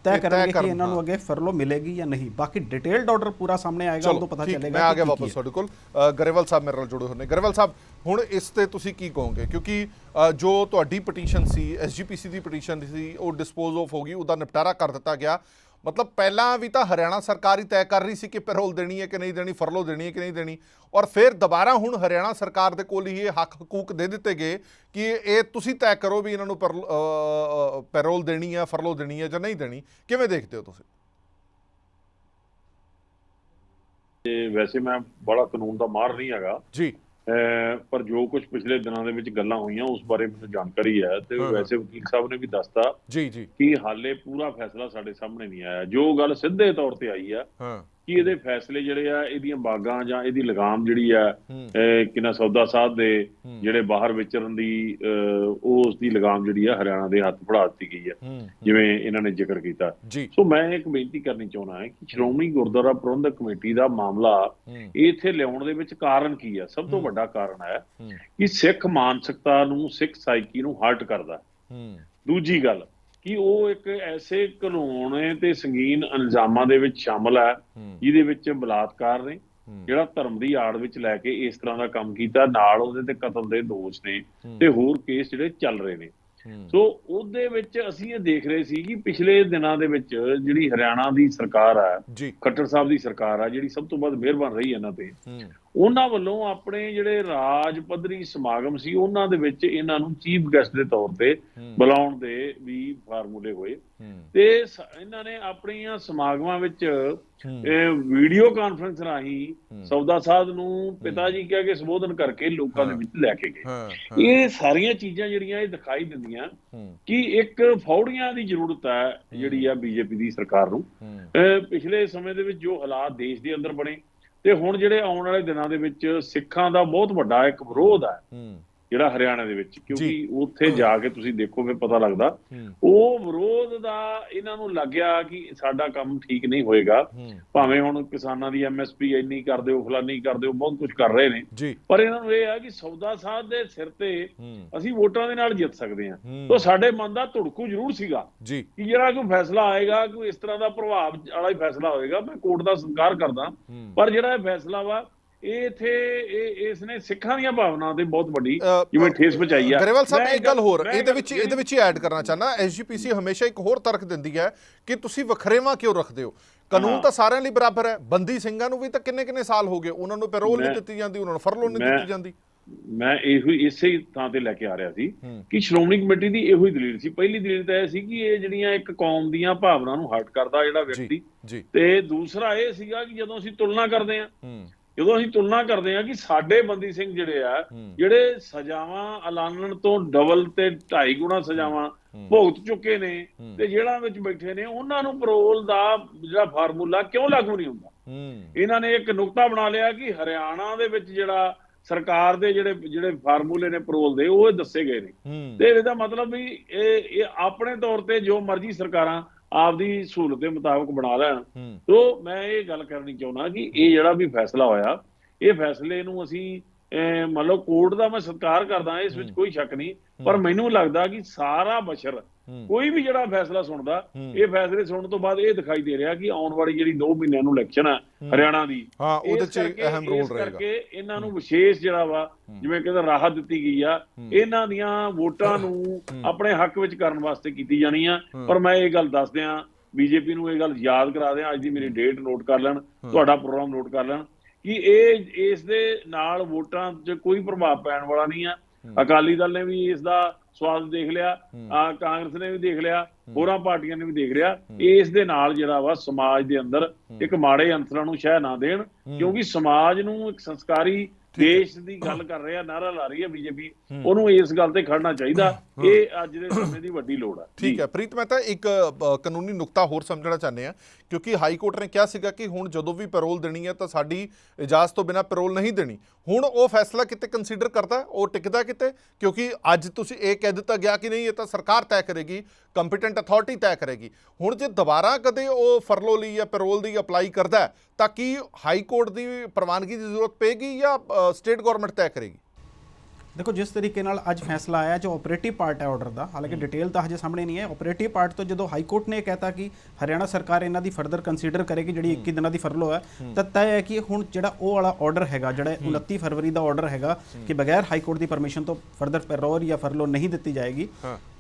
ਤੈਅ ਕਰਨਗੇ ਕਿ ਇਹਨਾਂ ਨੂੰ ਅੱਗੇ ਫਰਲੋ ਮਿਲੇਗੀ ਜਾਂ ਨਹੀਂ। ਬਾਕੀ ਡਿਟੇਲਡ ਆਰਡਰ ਪੂਰਾ ਸਾਹਮਣੇ ਆਏਗਾ ਉਦੋਂ ਪਤਾ ਚੱਲੇਗਾ ਮੈਂ ਆ ਗਿਆ ਵਾਪਸ। ਤੁਹਾਡੇ ਕੋਲ। ਗਰੇਵਾਲ ਸਾਹਿਬ ਮੇਰੇ ਨਾਲ ਜੁੜੇ ਹੋਏ ਨੇ। ਗਰੇਵਾਲ ਸਾਹਿਬ ਹੁਣ ਇਸ ਤੇ ਤੁਸੀਂ ਕੀ ਕਹੋਗੇ? ਕਿਉਂਕਿ ਜੋ ਤੁਹਾਡੀ ਪਟੀਸ਼ਨ ਸੀ ਐਸਜੀਪੀਸੀ ਦੀ ਪਟੀਸ਼ਨ ਸੀ ਉਹ ਡਿਸਪੋਜ਼ ਆਫ ਹੋ ਗਈ ਉਹਦਾ ਨਿਪਟਾਰਾ ਕਰ ਦਿੱਤਾ ਗਿਆ। ਮਤਲਬ ਪਹਿਲਾਂ ਵੀ ਤਾਂ ਹਰਿਆਣਾ ਸਰਕਾਰ ਹੀ ਤੈਅ ਕਰ ਰਹੀ ਸੀ ਕਿ ਪੈਰੋਲ ਦੇਣੀ ਹੈ ਕਿ ਨਹੀਂ ਦੇਣੀ ਫਰਲੋ ਦੇਣੀ ਹੈ ਕਿ ਨਹੀਂ ਦੇਣੀ। ਔਰ ਫਿਰ ਦੁਬਾਰਾ ਹੁਣ ਹਰਿਆਣਾ ਸਰਕਾਰ ਦੇ ਕੋਲ ਹੀ ਇਹ ਹੱਕ ਹਕੂਕ ਦੇ ਦਿੱਤੇ ਗਏ ਕਿ ਇਹ ਤੁਸੀਂ ਤੈਅ ਕਰੋ ਵੀ ਇਹਨਾਂ ਨੂੰ ਪੈਰਲ- ਦੇਣੀ ਹੈ ਫਰਲੋ ਦੇਣੀ ਹੈ ਜਾਂ ਨਹੀਂ ਦੇਣੀ। ਕਿਵੇਂ ਦੇਖਦੇ ਹੋ ਤੁਸੀਂ? ਤੇ ਵੈਸੇ ਮੈਂ ਬੜਾ ਕਾਨੂੰਨ ਦਾ ਮਾਹਰ ਨਹੀਂ ਹੈਗਾ। ਜੀ। ਪਰ ਜੋ ਕੁਝ ਪਿਛਲੇ ਦਿਨਾਂ ਦੇ ਵਿੱਚ ਗੱਲਾਂ ਹੋਈਆਂ ਉਸ ਬਾਰੇ ਮੈਨੂੰ ਜਾਣਕਾਰੀ ਹੈ ਤੇ। ਵੈਸੇ ਵਕੀਲ ਸਾਹਿਬ ਨੇ ਵੀ ਦੱਸਤਾ ਜੀ ਜੀ। ਕਿ ਹਾਲੇ ਪੂਰਾ ਫੈਸਲਾ ਸਾਡੇ ਸਾਹਮਣੇ ਨਹੀਂ ਆਇਆ। ਜੋ ਗੱਲ ਸਿੱਧੇ ਤੌਰ ਤੇ ਆਈ ਆ ਹਾਂ। ਕਿ ਇਹਦੇ ਫੈਸਲੇ ਜਿਹੜੇ ਆ ਇਹਦੀਆਂ ਬਾਗਾਂ ਜਾਂ ਇਹਦੀ ਲਗਾਮ ਜਿਹੜੀ ਆ ਕਿੰਨਾ ਸੌਦਾ ਸਾਧ ਦੇ। ਜਿਹੜੇ ਬਾਹਰ ਵਿਚਰਨ ਦੀ ਉਹ ਉਸ ਦੀ ਲਗਾਮ ਜਿਹੜੀ ਆ ਹਰਿਆਣਾ ਦੇ ਹੱਥ ਫੜਾ ਦਿੱਤੀ ਗਈ ਆ। ਹੂੰ। ਜਿਵੇਂ ਇਹਨਾਂ ਨੇ ਜ਼ਿਕਰ ਕੀਤਾ। ਸੋ ਮੈਂ ਇੱਕ ਬੇਨਤੀ ਕਰਨੀ ਚਾਹੁੰਦਾ ਹਾਂ ਕਿ ਸ਼੍ਰੋਮਣੀ ਗੁਰਦੁਆਰਾ ਪ੍ਰਬੰਧਕ ਕਮੇਟੀ ਦਾ ਮਾਮਲਾ ਇੱਥੇ ਲਿਆਉਣ ਦੇ ਵਿੱਚ ਕਾਰਨ ਕੀ ਹੈ ਸਭ ਤੋਂ। ਵੱਡਾ ਕਾਰਨ ਹੈ। ਕਿ ਸਿੱਖ ਮਾਨਸਿਕਤਾ ਨੂੰ ਸਿੱਖ ਸਾਈਕੀ ਨੂੰ ਹਰਟ ਕਰਦਾ। ਦੂਜੀ ਗੱਲ ਕਿ ਉਹ ਇੱਕ ਐਸੇ ਘਲੋਣੇ ਤੇ ਸੰਗੀਨ ਇਲਜ਼ਾਮਾਂ ਦੇ ਵਿੱਚ ਸ਼ਾਮਲ ਹੈ ਜਿਹਦੇ ਵਿੱਚ ਬਲਾਤਕਾਰ ਨੇ ਜਿਹੜਾ ਧਰਮ ਦੀ ਆੜ ਵਿੱਚ ਲੈ ਕੇ ਇਸ ਤਰ੍ਹਾਂ ਦਾ ਕੰਮ ਕੀਤਾ ਨਾਲ ਉਹਦੇ ਤੇ ਕਤਲ ਦੇ ਦੋਸ਼ ਨੇ ਤੇ ਹੋਰ ਕੇਸ ਜਿਹੜੇ ਚੱਲ ਰਹੇ ਨੇ। ਸੋ ਉਹਦੇ ਵਿੱਚ ਅਸੀਂ ਇਹ ਦੇਖ ਰਹੇ ਸੀ ਕਿ ਪਿਛਲੇ ਦਿਨਾਂ ਦੇ ਵਿੱਚ ਜਿਹੜੀ ਹਰਿਆਣਾ ਦੀ ਸਰਕਾਰ ਜੀ। ਖੱਟਰ ਸਾਹਿਬ ਦੀ ਸਰਕਾਰ ਆ ਜਿਹੜੀ ਸਭ ਤੋਂ ਵੱਧ ਮਿਹਰਬਾਨ ਰਹੀ ਇਹਨਾਂ ਤੇ ਉਹਨਾਂ ਵੱਲੋਂ ਆਪਣੇ ਜਿਹੜੇ ਰਾਜ ਪੱਧਰੀ ਸਮਾਗਮ ਸੀ ਉਹਨਾਂ ਦੇ ਵਿੱਚ ਇਹਨਾਂ ਨੂੰ ਚੀਫ ਗੈਸਟ ਦੇ ਤੌਰ ਤੇ ਬੁਲਾਉਣ ਦੇ ਵੀ ਫਾਰਮੂਲੇ ਹੋਏ। ਤੇ ਇਹਨਾਂ ਨੇ ਆਪਣੀਆਂ ਸਮਾਗਮਾਂ ਵਿੱਚ ਵੀਡੀਓ ਕਾਨਫਰੰਸ ਰਾਹੀਂ। ਸੌਦਾ ਸਾਧ ਨੂੰ ਪਿਤਾ ਜੀ ਕਹਿ ਕੇ ਸੰਬੋਧਨ ਕਰਕੇ ਲੋਕਾਂ ਦੇ। ਵਿੱਚ ਲੈ ਕੇ ਗਏ। ਇਹ ਸਾਰੀਆਂ ਚੀਜ਼ਾਂ ਜਿਹੜੀਆਂ ਇਹ ਦਿਖਾਈ ਦਿੰਦੀਆਂ ਕਿ ਇੱਕ ਫੌੜੀਆਂ ਦੀ ਜ਼ਰੂਰਤ ਹੈ ਜਿਹੜੀ ਆ ਬੀਜੇਪੀ ਦੀ ਸਰਕਾਰ ਨੂੰ। ਪਿਛਲੇ ਸਮੇਂ ਦੇ ਵਿੱਚ ਜੋ ਹਾਲਾਤ ਦੇਸ਼ ਦੇ ਅੰਦਰ ਬਣੇ ਤੇ ਹੁਣ ਜਿਹੜੇ ਆਉਣ ਵਾਲੇ ਦਿਨਾਂ ਦੇ ਵਿੱਚ ਸਿੱਖਾਂ ਦਾ ਬਹੁਤ ਵੱਡਾ ਇੱਕ ਵਿਰੋਧ ਹੈ। ਜਿਹੜਾ ਹਰਿਆਣਾ ਦੇ ਵਿੱਚ ਕਿਉਂਕਿ। ਉੱਥੇ ਜਾ ਕੇ ਤੁਸੀਂ ਦੇਖੋਗੇ ਪਤਾ ਲੱਗਦਾ। ਉਹ ਵਿਰੋਧ ਦਾ ਇਹਨਾਂ ਨੂੰ ਲੱਗਿਆ ਕਿ ਸਾਡਾ ਕੰਮ ਠੀਕ ਨਹੀਂ ਹੋਏਗਾ। ਭਾਵੇਂ ਹੁਣ ਕਿਸਾਨਾਂ ਦੀ ਐਮਐਸਪੀ ਇੰਨੀ ਕਰ ਦਿਓ ਫਲਾਨੀ ਕਰ ਦਿਓ ਬਹੁਤ ਕੁਝ ਕਰ ਰਹੇ ਨੇ। ਪਰ ਇਹਨਾਂ ਨੂੰ ਇਹ ਆ ਕਿ ਸੌਦਾ ਸਾਧ ਦੇ ਸਿਰ ਤੇ ਅਸੀਂ ਵੋਟਾਂ ਦੇ ਨਾਲ ਜਿੱਤ ਸਕਦੇ ਹਾਂ। ਤਾਂ ਸਾਡੇ ਮਨ ਦਾ ਧੁੜਕੂ ਜ਼ਰੂਰ ਸੀਗਾ ਕਿ ਜਿਹੜਾ ਕੋਈ ਫੈਸਲਾ ਆਏਗਾ ਕੋਈ ਇਸ ਤਰ੍ਹਾਂ ਦਾ ਪ੍ਰਭਾਵ ਵਾਲਾ ਹੀ ਫੈਸਲਾ ਹੋਏਗਾ ਮੈਂ ਕੋਰਟ ਦਾ ਸਤਿਕਾਰ ਕਰਦਾ। ਪਰ ਜਿਹੜਾ ਇਹ ਫੈਸਲਾ ਵਾ ਇਹ ਇਥੇ ਇਹ ਇਸ ਨੇ ਸਿੱਖਾਂ ਦੀਆਂ ਭਾਵਨਾਵਾਂ ਤੇ ਬਹੁਤ ਵੱਡੀ ਜਿਵੇਂ ਠੇਸ ਪਹੁੰਚਾਈ ਆ। ਗਰੇਵਾਲ ਸਾਹਿਬ ਇੱਕ ਗੱਲ ਹੋਰ ਇਹਦੇ ਵਿੱਚ ਇਹਦੇ ਵਿੱਚ ਹੀ ਐਡ ਕਰਨਾ ਚਾਹਨਾ ਐਸਜੀਪੀਸੀ ਹਮੇਸ਼ਾ ਇੱਕ ਹੋਰ ਤਰਕ ਦਿੰਦੀ ਹੈ ਕਿ ਤੁਸੀਂ ਵੱਖਰੇਵਾ ਕਿਉਂ ਰੱਖਦੇ ਹੋ? ਕਾਨੂੰਨ। ਤਾਂ ਸਾਰਿਆਂ ਲਈ ਬਰਾਬਰ ਹੈ ਬੰਦੀ ਸਿੰਘਾਂ ਨੂੰ ਵੀ ਤਾਂ ਕਿੰਨੇ ਕਿੰਨੇ ਸਾਲ ਹੋ ਗਏ ਉਹਨਾਂ ਨੂੰ ਪੈਰੋਲ ਨਹੀਂ ਦਿੱਤੀ ਜਾਂਦੀ ਉਹਨਾਂ ਨੂੰ ਫਰਲੋਂ ਨਹੀਂ ਦਿੱਤੀ ਜਾਂਦੀ। ਮੈਂ ਇਹੋ ਇਸੇ ਹੀ ਥਾਂ ਤੇ ਲੈ ਕੇ ਆ ਰਿਹਾ ਸੀ ਕਿ ਸ਼੍ਰੋਮਣੀ ਕਮੇਟੀ ਦੀ ਇਹੋ ਹੀ ਦਲੀਲ ਸੀ। ਪਹਿਲੀ ਦਲੀਲ ਤਾਂ ਇਹ ਸੀ ਕਿ ਇਹ ਜਿਹੜੀਆਂ ਇੱਕ ਕੌਮ ਦੀਆਂ ਭਾਵਨਾ ਨੂੰ ਹਰਟ ਕਰਦਾ ਜਿਹੜਾ ਵਿਅਕਤੀ ਤੇ ਦੂਸਰਾ ਇਹ ਸੀਗਾ ਕਿ ਜਦੋਂ ਅਸੀਂ ਤੁਲਨਾ ਕਰਦੇ ਹੂੰ। ਜਦੋਂ ਅਸੀਂ ਤੁਲਨਾ ਕਰਦੇ ਹਾਂ ਕਿ ਸਾਡੇ ਬੰਦੀ ਸਿੰਘ ਜਿਹੜੇ ਆ ਜਿਹੜੇ ਸਜ਼ਾਵਾਂ ਐਲਾਨਣ ਤੋਂ ਡਬਲ ਤੇ ਢਾਈ ਗੁਣਾ ਸਜ਼ਾਵਾਂ ਭੁਗਤ ਚੁੱਕੇ ਨੇ ਤੇ ਜੇਲ੍ਹਾਂ ਵਿੱਚ ਬੈਠੇ ਨੇ ਉਹਨਾਂ ਨੂੰ ਪਰੋਲ ਦਾ ਜਿਹੜਾ ਫਾਰਮੂਲਾ ਕਿਉਂ ਲਾਗੂ ਨਹੀਂ ਹੁੰਦਾ? ਇਹਨਾਂ ਨੇ ਇੱਕ ਨੁਕਤਾ ਬਣਾ ਲਿਆ ਕਿ ਹਰਿਆਣਾ ਦੇ ਵਿੱਚ ਜਿਹੜਾ ਸਰਕਾਰ ਦੇ ਜਿਹੜੇ ਜਿਹੜੇ ਫਾਰਮੂਲੇ ਨੇ ਪਰੋਲ ਦੇ ਉਹ ਦੱਸੇ ਗਏ ਨੇ। ਤੇ ਇਹਦਾ ਮਤਲਬ ਵੀ ਇਹ ਇਹ ਆਪਣੇ ਤੌਰ ਤੇ ਜੋ ਮਰਜ਼ੀ ਸਰਕਾਰਾਂ ਆਪਦੀ ਸਹੂਲਤ ਦੇ ਮੁਤਾਬਕ ਬਣਾ ਲੈਣ। ਤੋ ਮੈਂ ਇਹ ਗੱਲ ਕਰਨੀ ਚਾਹੁੰਦਾ ਕਿ ਇਹ ਜਿਹੜਾ ਵੀ ਫੈਸਲਾ ਹੋਇਆ ਇਹ ਫੈਸਲੇ ਨੂੰ ਅਸੀਂ ਮੰਨ ਲਓ ਕੋਰਟ ਦਾ ਮੈਂ ਸਤਿਕਾਰ ਕਰਦਾ ਇਸ ਵਿੱਚ। ਕੋਈ ਸ਼ੱਕ ਨਹੀਂ ਪਰ ਮੈਨੂੰ ਲੱਗਦਾ ਕਿ ਸਾਰਾ ਬਸ਼ਰ ਕੋਈ ਵੀ ਜਿਹੜਾ ਫੈਸਲਾ ਸੁਣਦਾ। ਇਹ ਫੈਸਲੇ ਸੁਣਨ ਤੋਂ ਬਾਅਦ ਇਹ ਦਿਖਾਈ ਦੇ ਰਿਹਾ ਕਿ ਆਉਣ ਵਾਲੀ ਜਿਹੜੀ 2 ਮਹੀਨਿਆਂ ਨੂੰ ਇਲੈਕਸ਼ਨ ਹੂੰ। ਹਰਿਆਣਾ ਦੀ ਹਾਂ ਉਹਦੇ ਇਸ ਚ ਅਹਿਮ ਰੋਲ ਇਸ ਰਹੇਗਾ ਕਰਕੇ ਇਹਨਾਂ ਨੂੰ ਵਿਸ਼ੇਸ਼ ਜਿਹੜਾ ਵਾ। ਜਿਵੇਂ ਕਹਿੰਦਾ ਰਾਹਤ ਦਿੱਤੀ ਗਈ ਆ। ਇਹਨਾਂ ਦੀਆਂ ਵੋਟਾਂ ਨੂੰ। ਆਪਣੇ ਹੱਕ ਵਿੱਚ ਕਰਨ ਵਾਸਤੇ ਕੀਤੀ ਜਾਣੀ ਆ। ਪਰ ਮੈਂ ਇਹ ਗੱਲ ਦੱਸ ਦਿਆਂ ਬੀਜੇਪੀ ਨੂੰ ਇਹ ਗੱਲ ਯਾਦ ਕਰਾ ਦਿਆਂ ਅੱਜ ਦੀ ਮੇਰੀ ਡੇਟ ਨੋਟ ਕਰ ਲੈਣ ਤੁਹਾਡਾ ਪ੍ਰੋਗਰਾਮ ਨੋਟ ਕਰ ਲੈਣ ਕਿ ਇਹ ਇਸ ਦੇ ਨਾਲ ਵੋਟਾਂ 'ਚ ਕੋਈ ਪ੍ਰਭਾਵ ਪੈਣ ਵਾਲਾ ਨਹੀਂ ਆ। ਅਕਾਲੀ ਦਲ ਨੇ ਵੀ ਇਸ ਦਾ ਸਵਾਦ ਦੇਖ ਲਿਆ ਆ ਕਾਂਗਰਸ ਨੇ ਵੀ ਦੇਖ ਲਿਆ ਹੋਰਾਂ ਪਾਰਟੀਆਂ ਨੇ ਵੀ ਦੇਖ ਲਿਆ। ਇਸ ਦੇ ਨਾਲ ਜਿਹੜਾ ਵਾ ਸਮਾਜ ਦੇ ਅੰਦਰ ਇੱਕ ਮਾੜੇ ਅੰਸਰਾਂ ਨੂੰ ਸ਼ਹਿ ਨਾ ਦੇਣ ਕਿਉਂਕਿ ਸਮਾਜ ਨੂੰ ਇੱਕ ਸੰਸਕਾਰੀ ਦੇਸ਼ ਦੀ ਗੱਲ ਕਰ ਰਿਹਾ ਨਾਰਾ ਲਾ ਰਹੀ ਹੈ ਬੀਜੇਪੀ। ਉਹਨੂੰ ਇਸ ਗੱਲ ਤੇ ਖੜਨਾ ਚਾਹੀਦਾ ਇਹ ਅੱਜ ਦੇ ਸਮੇਂ ਦੀ ਵੱਡੀ ਲੋੜ ਹੈ। ਠੀਕ ਹੈ। ਪ੍ਰੀਤ ਮਹਿਤਾ ਇੱਕ ਅ, ਕਾਨੂੰਨੀ ਨੁਕਤਾ ਹੋਰ ਸਮਝਣਾ ਚਾਹੁੰਦੇ ਆ ਕਿਉਂਕਿ ਹਾਈ ਕੋਰਟ ਨੇ ਕਿਹਾ ਸੀਗਾ ਕਿ ਹੁਣ ਜਦੋਂ ਵੀ ਪੈਰੋਲ ਦੇਣੀ ਹੈ ਤਾਂ ਸਾਡੀ ਇਜਾਜ਼ਤ ਤੋਂ ਬਿਨਾ ਪੈਰੋਲ ਨਹੀਂ ਦੇਣੀ। ਹੁਣ ਉਹ ਫੈਸਲਾ ਕਿਤੇ ਕੰਸੀਡਰ ਕਰਦਾ? ਉਹ ਟਿਕਦਾ ਕਿਤੇ? ਕਿਉਂਕਿ ਅੱਜ ਤੁਸੀਂ ਇਹ ਕਹਿ ਦਿੱਤਾ ਗਿਆ ਕਿ ਨਹੀਂ ਇਹ ਤਾਂ ਸਰਕਾਰ ਤੈਅ ਕਰੇਗੀ ਕੰਪੀਟੈਂਟ ਅਥਾਰਟੀ ਤੈਅ ਕਰੇਗੀ। ਹੁਣ ਜੇ ਦੁਬਾਰਾ ਕਦੇ ਉਹ ਫਰਲੋ ਲਈ ਜਾਂ ਪੈਰੋਲ ਦੀ ਅਪਲਾਈ ਕਰਦਾ ਤਾਂ ਕੀ ਹਾਈ ਕੋਰਟ ਦੀ ਪ੍ਰਵਾਨਗੀ ਦੀ ਜ਼ਰੂਰਤ ਪਏਗੀ ਜਾਂ ਸਟੇਟ ਗਵਰਨਮੈਂਟ ਤੈਅ ਕਰੇਗੀ। ਦੇਖੋ ਜਿਸ ਤਰੀਕੇ ਨਾਲ ਅੱਜ ਫੈਸਲਾ ਆਇਆ ਜੋ ਆਪਰੇਟਿਵ ਪਾਰਟ ਹੈ ਆਰਡਰ ਦਾ ਹਾਲਾਂਕਿ ਡਿਟੇਲ ਤਾਂ ਹਜੇ ਸਾਹਮਣੇ ਨਹੀਂ ਹੈ ਆਪਰੇਟਿਵ ਪਾਰਟ ਤੋਂ ਜਦੋਂ ਹਾਈ ਕੋਰਟ ਨੇ ਇਹ ਕਹਿਤਾ ਕਿ ਹਰਿਆਣਾ ਸਰਕਾਰ ਇਹਨਾਂ ਦੀ ਫਰਦਰ ਕੰਸੀਡਰ ਕਰੇਗੀ ਜਿਹੜੀ 21 ਦਿਨਾਂ ਦੀ ਫਰਲੋ ਹੈ ਤਾਂ ਤੈਅ ਹੈ ਕਿ ਹੁਣ ਜਿਹੜਾ ਉਹ ਵਾਲਾ ਆਰਡਰ ਹੈਗਾ ਜਿਹੜਾ 29 ਫਰਵਰੀ ਦਾ ਆਰਡਰ ਹੈਗਾ ਕਿ ਬਗੈਰ ਹਾਈ ਕੋਰਟ ਦੀ ਪਰਮਿਸ਼ਨ ਤੋਂ ਫਰਦਰ ਪੈਰੋਲ ਜਾਂ ਫਰਲੋ ਨਹੀਂ ਦਿੱਤੀ ਜਾਏਗੀ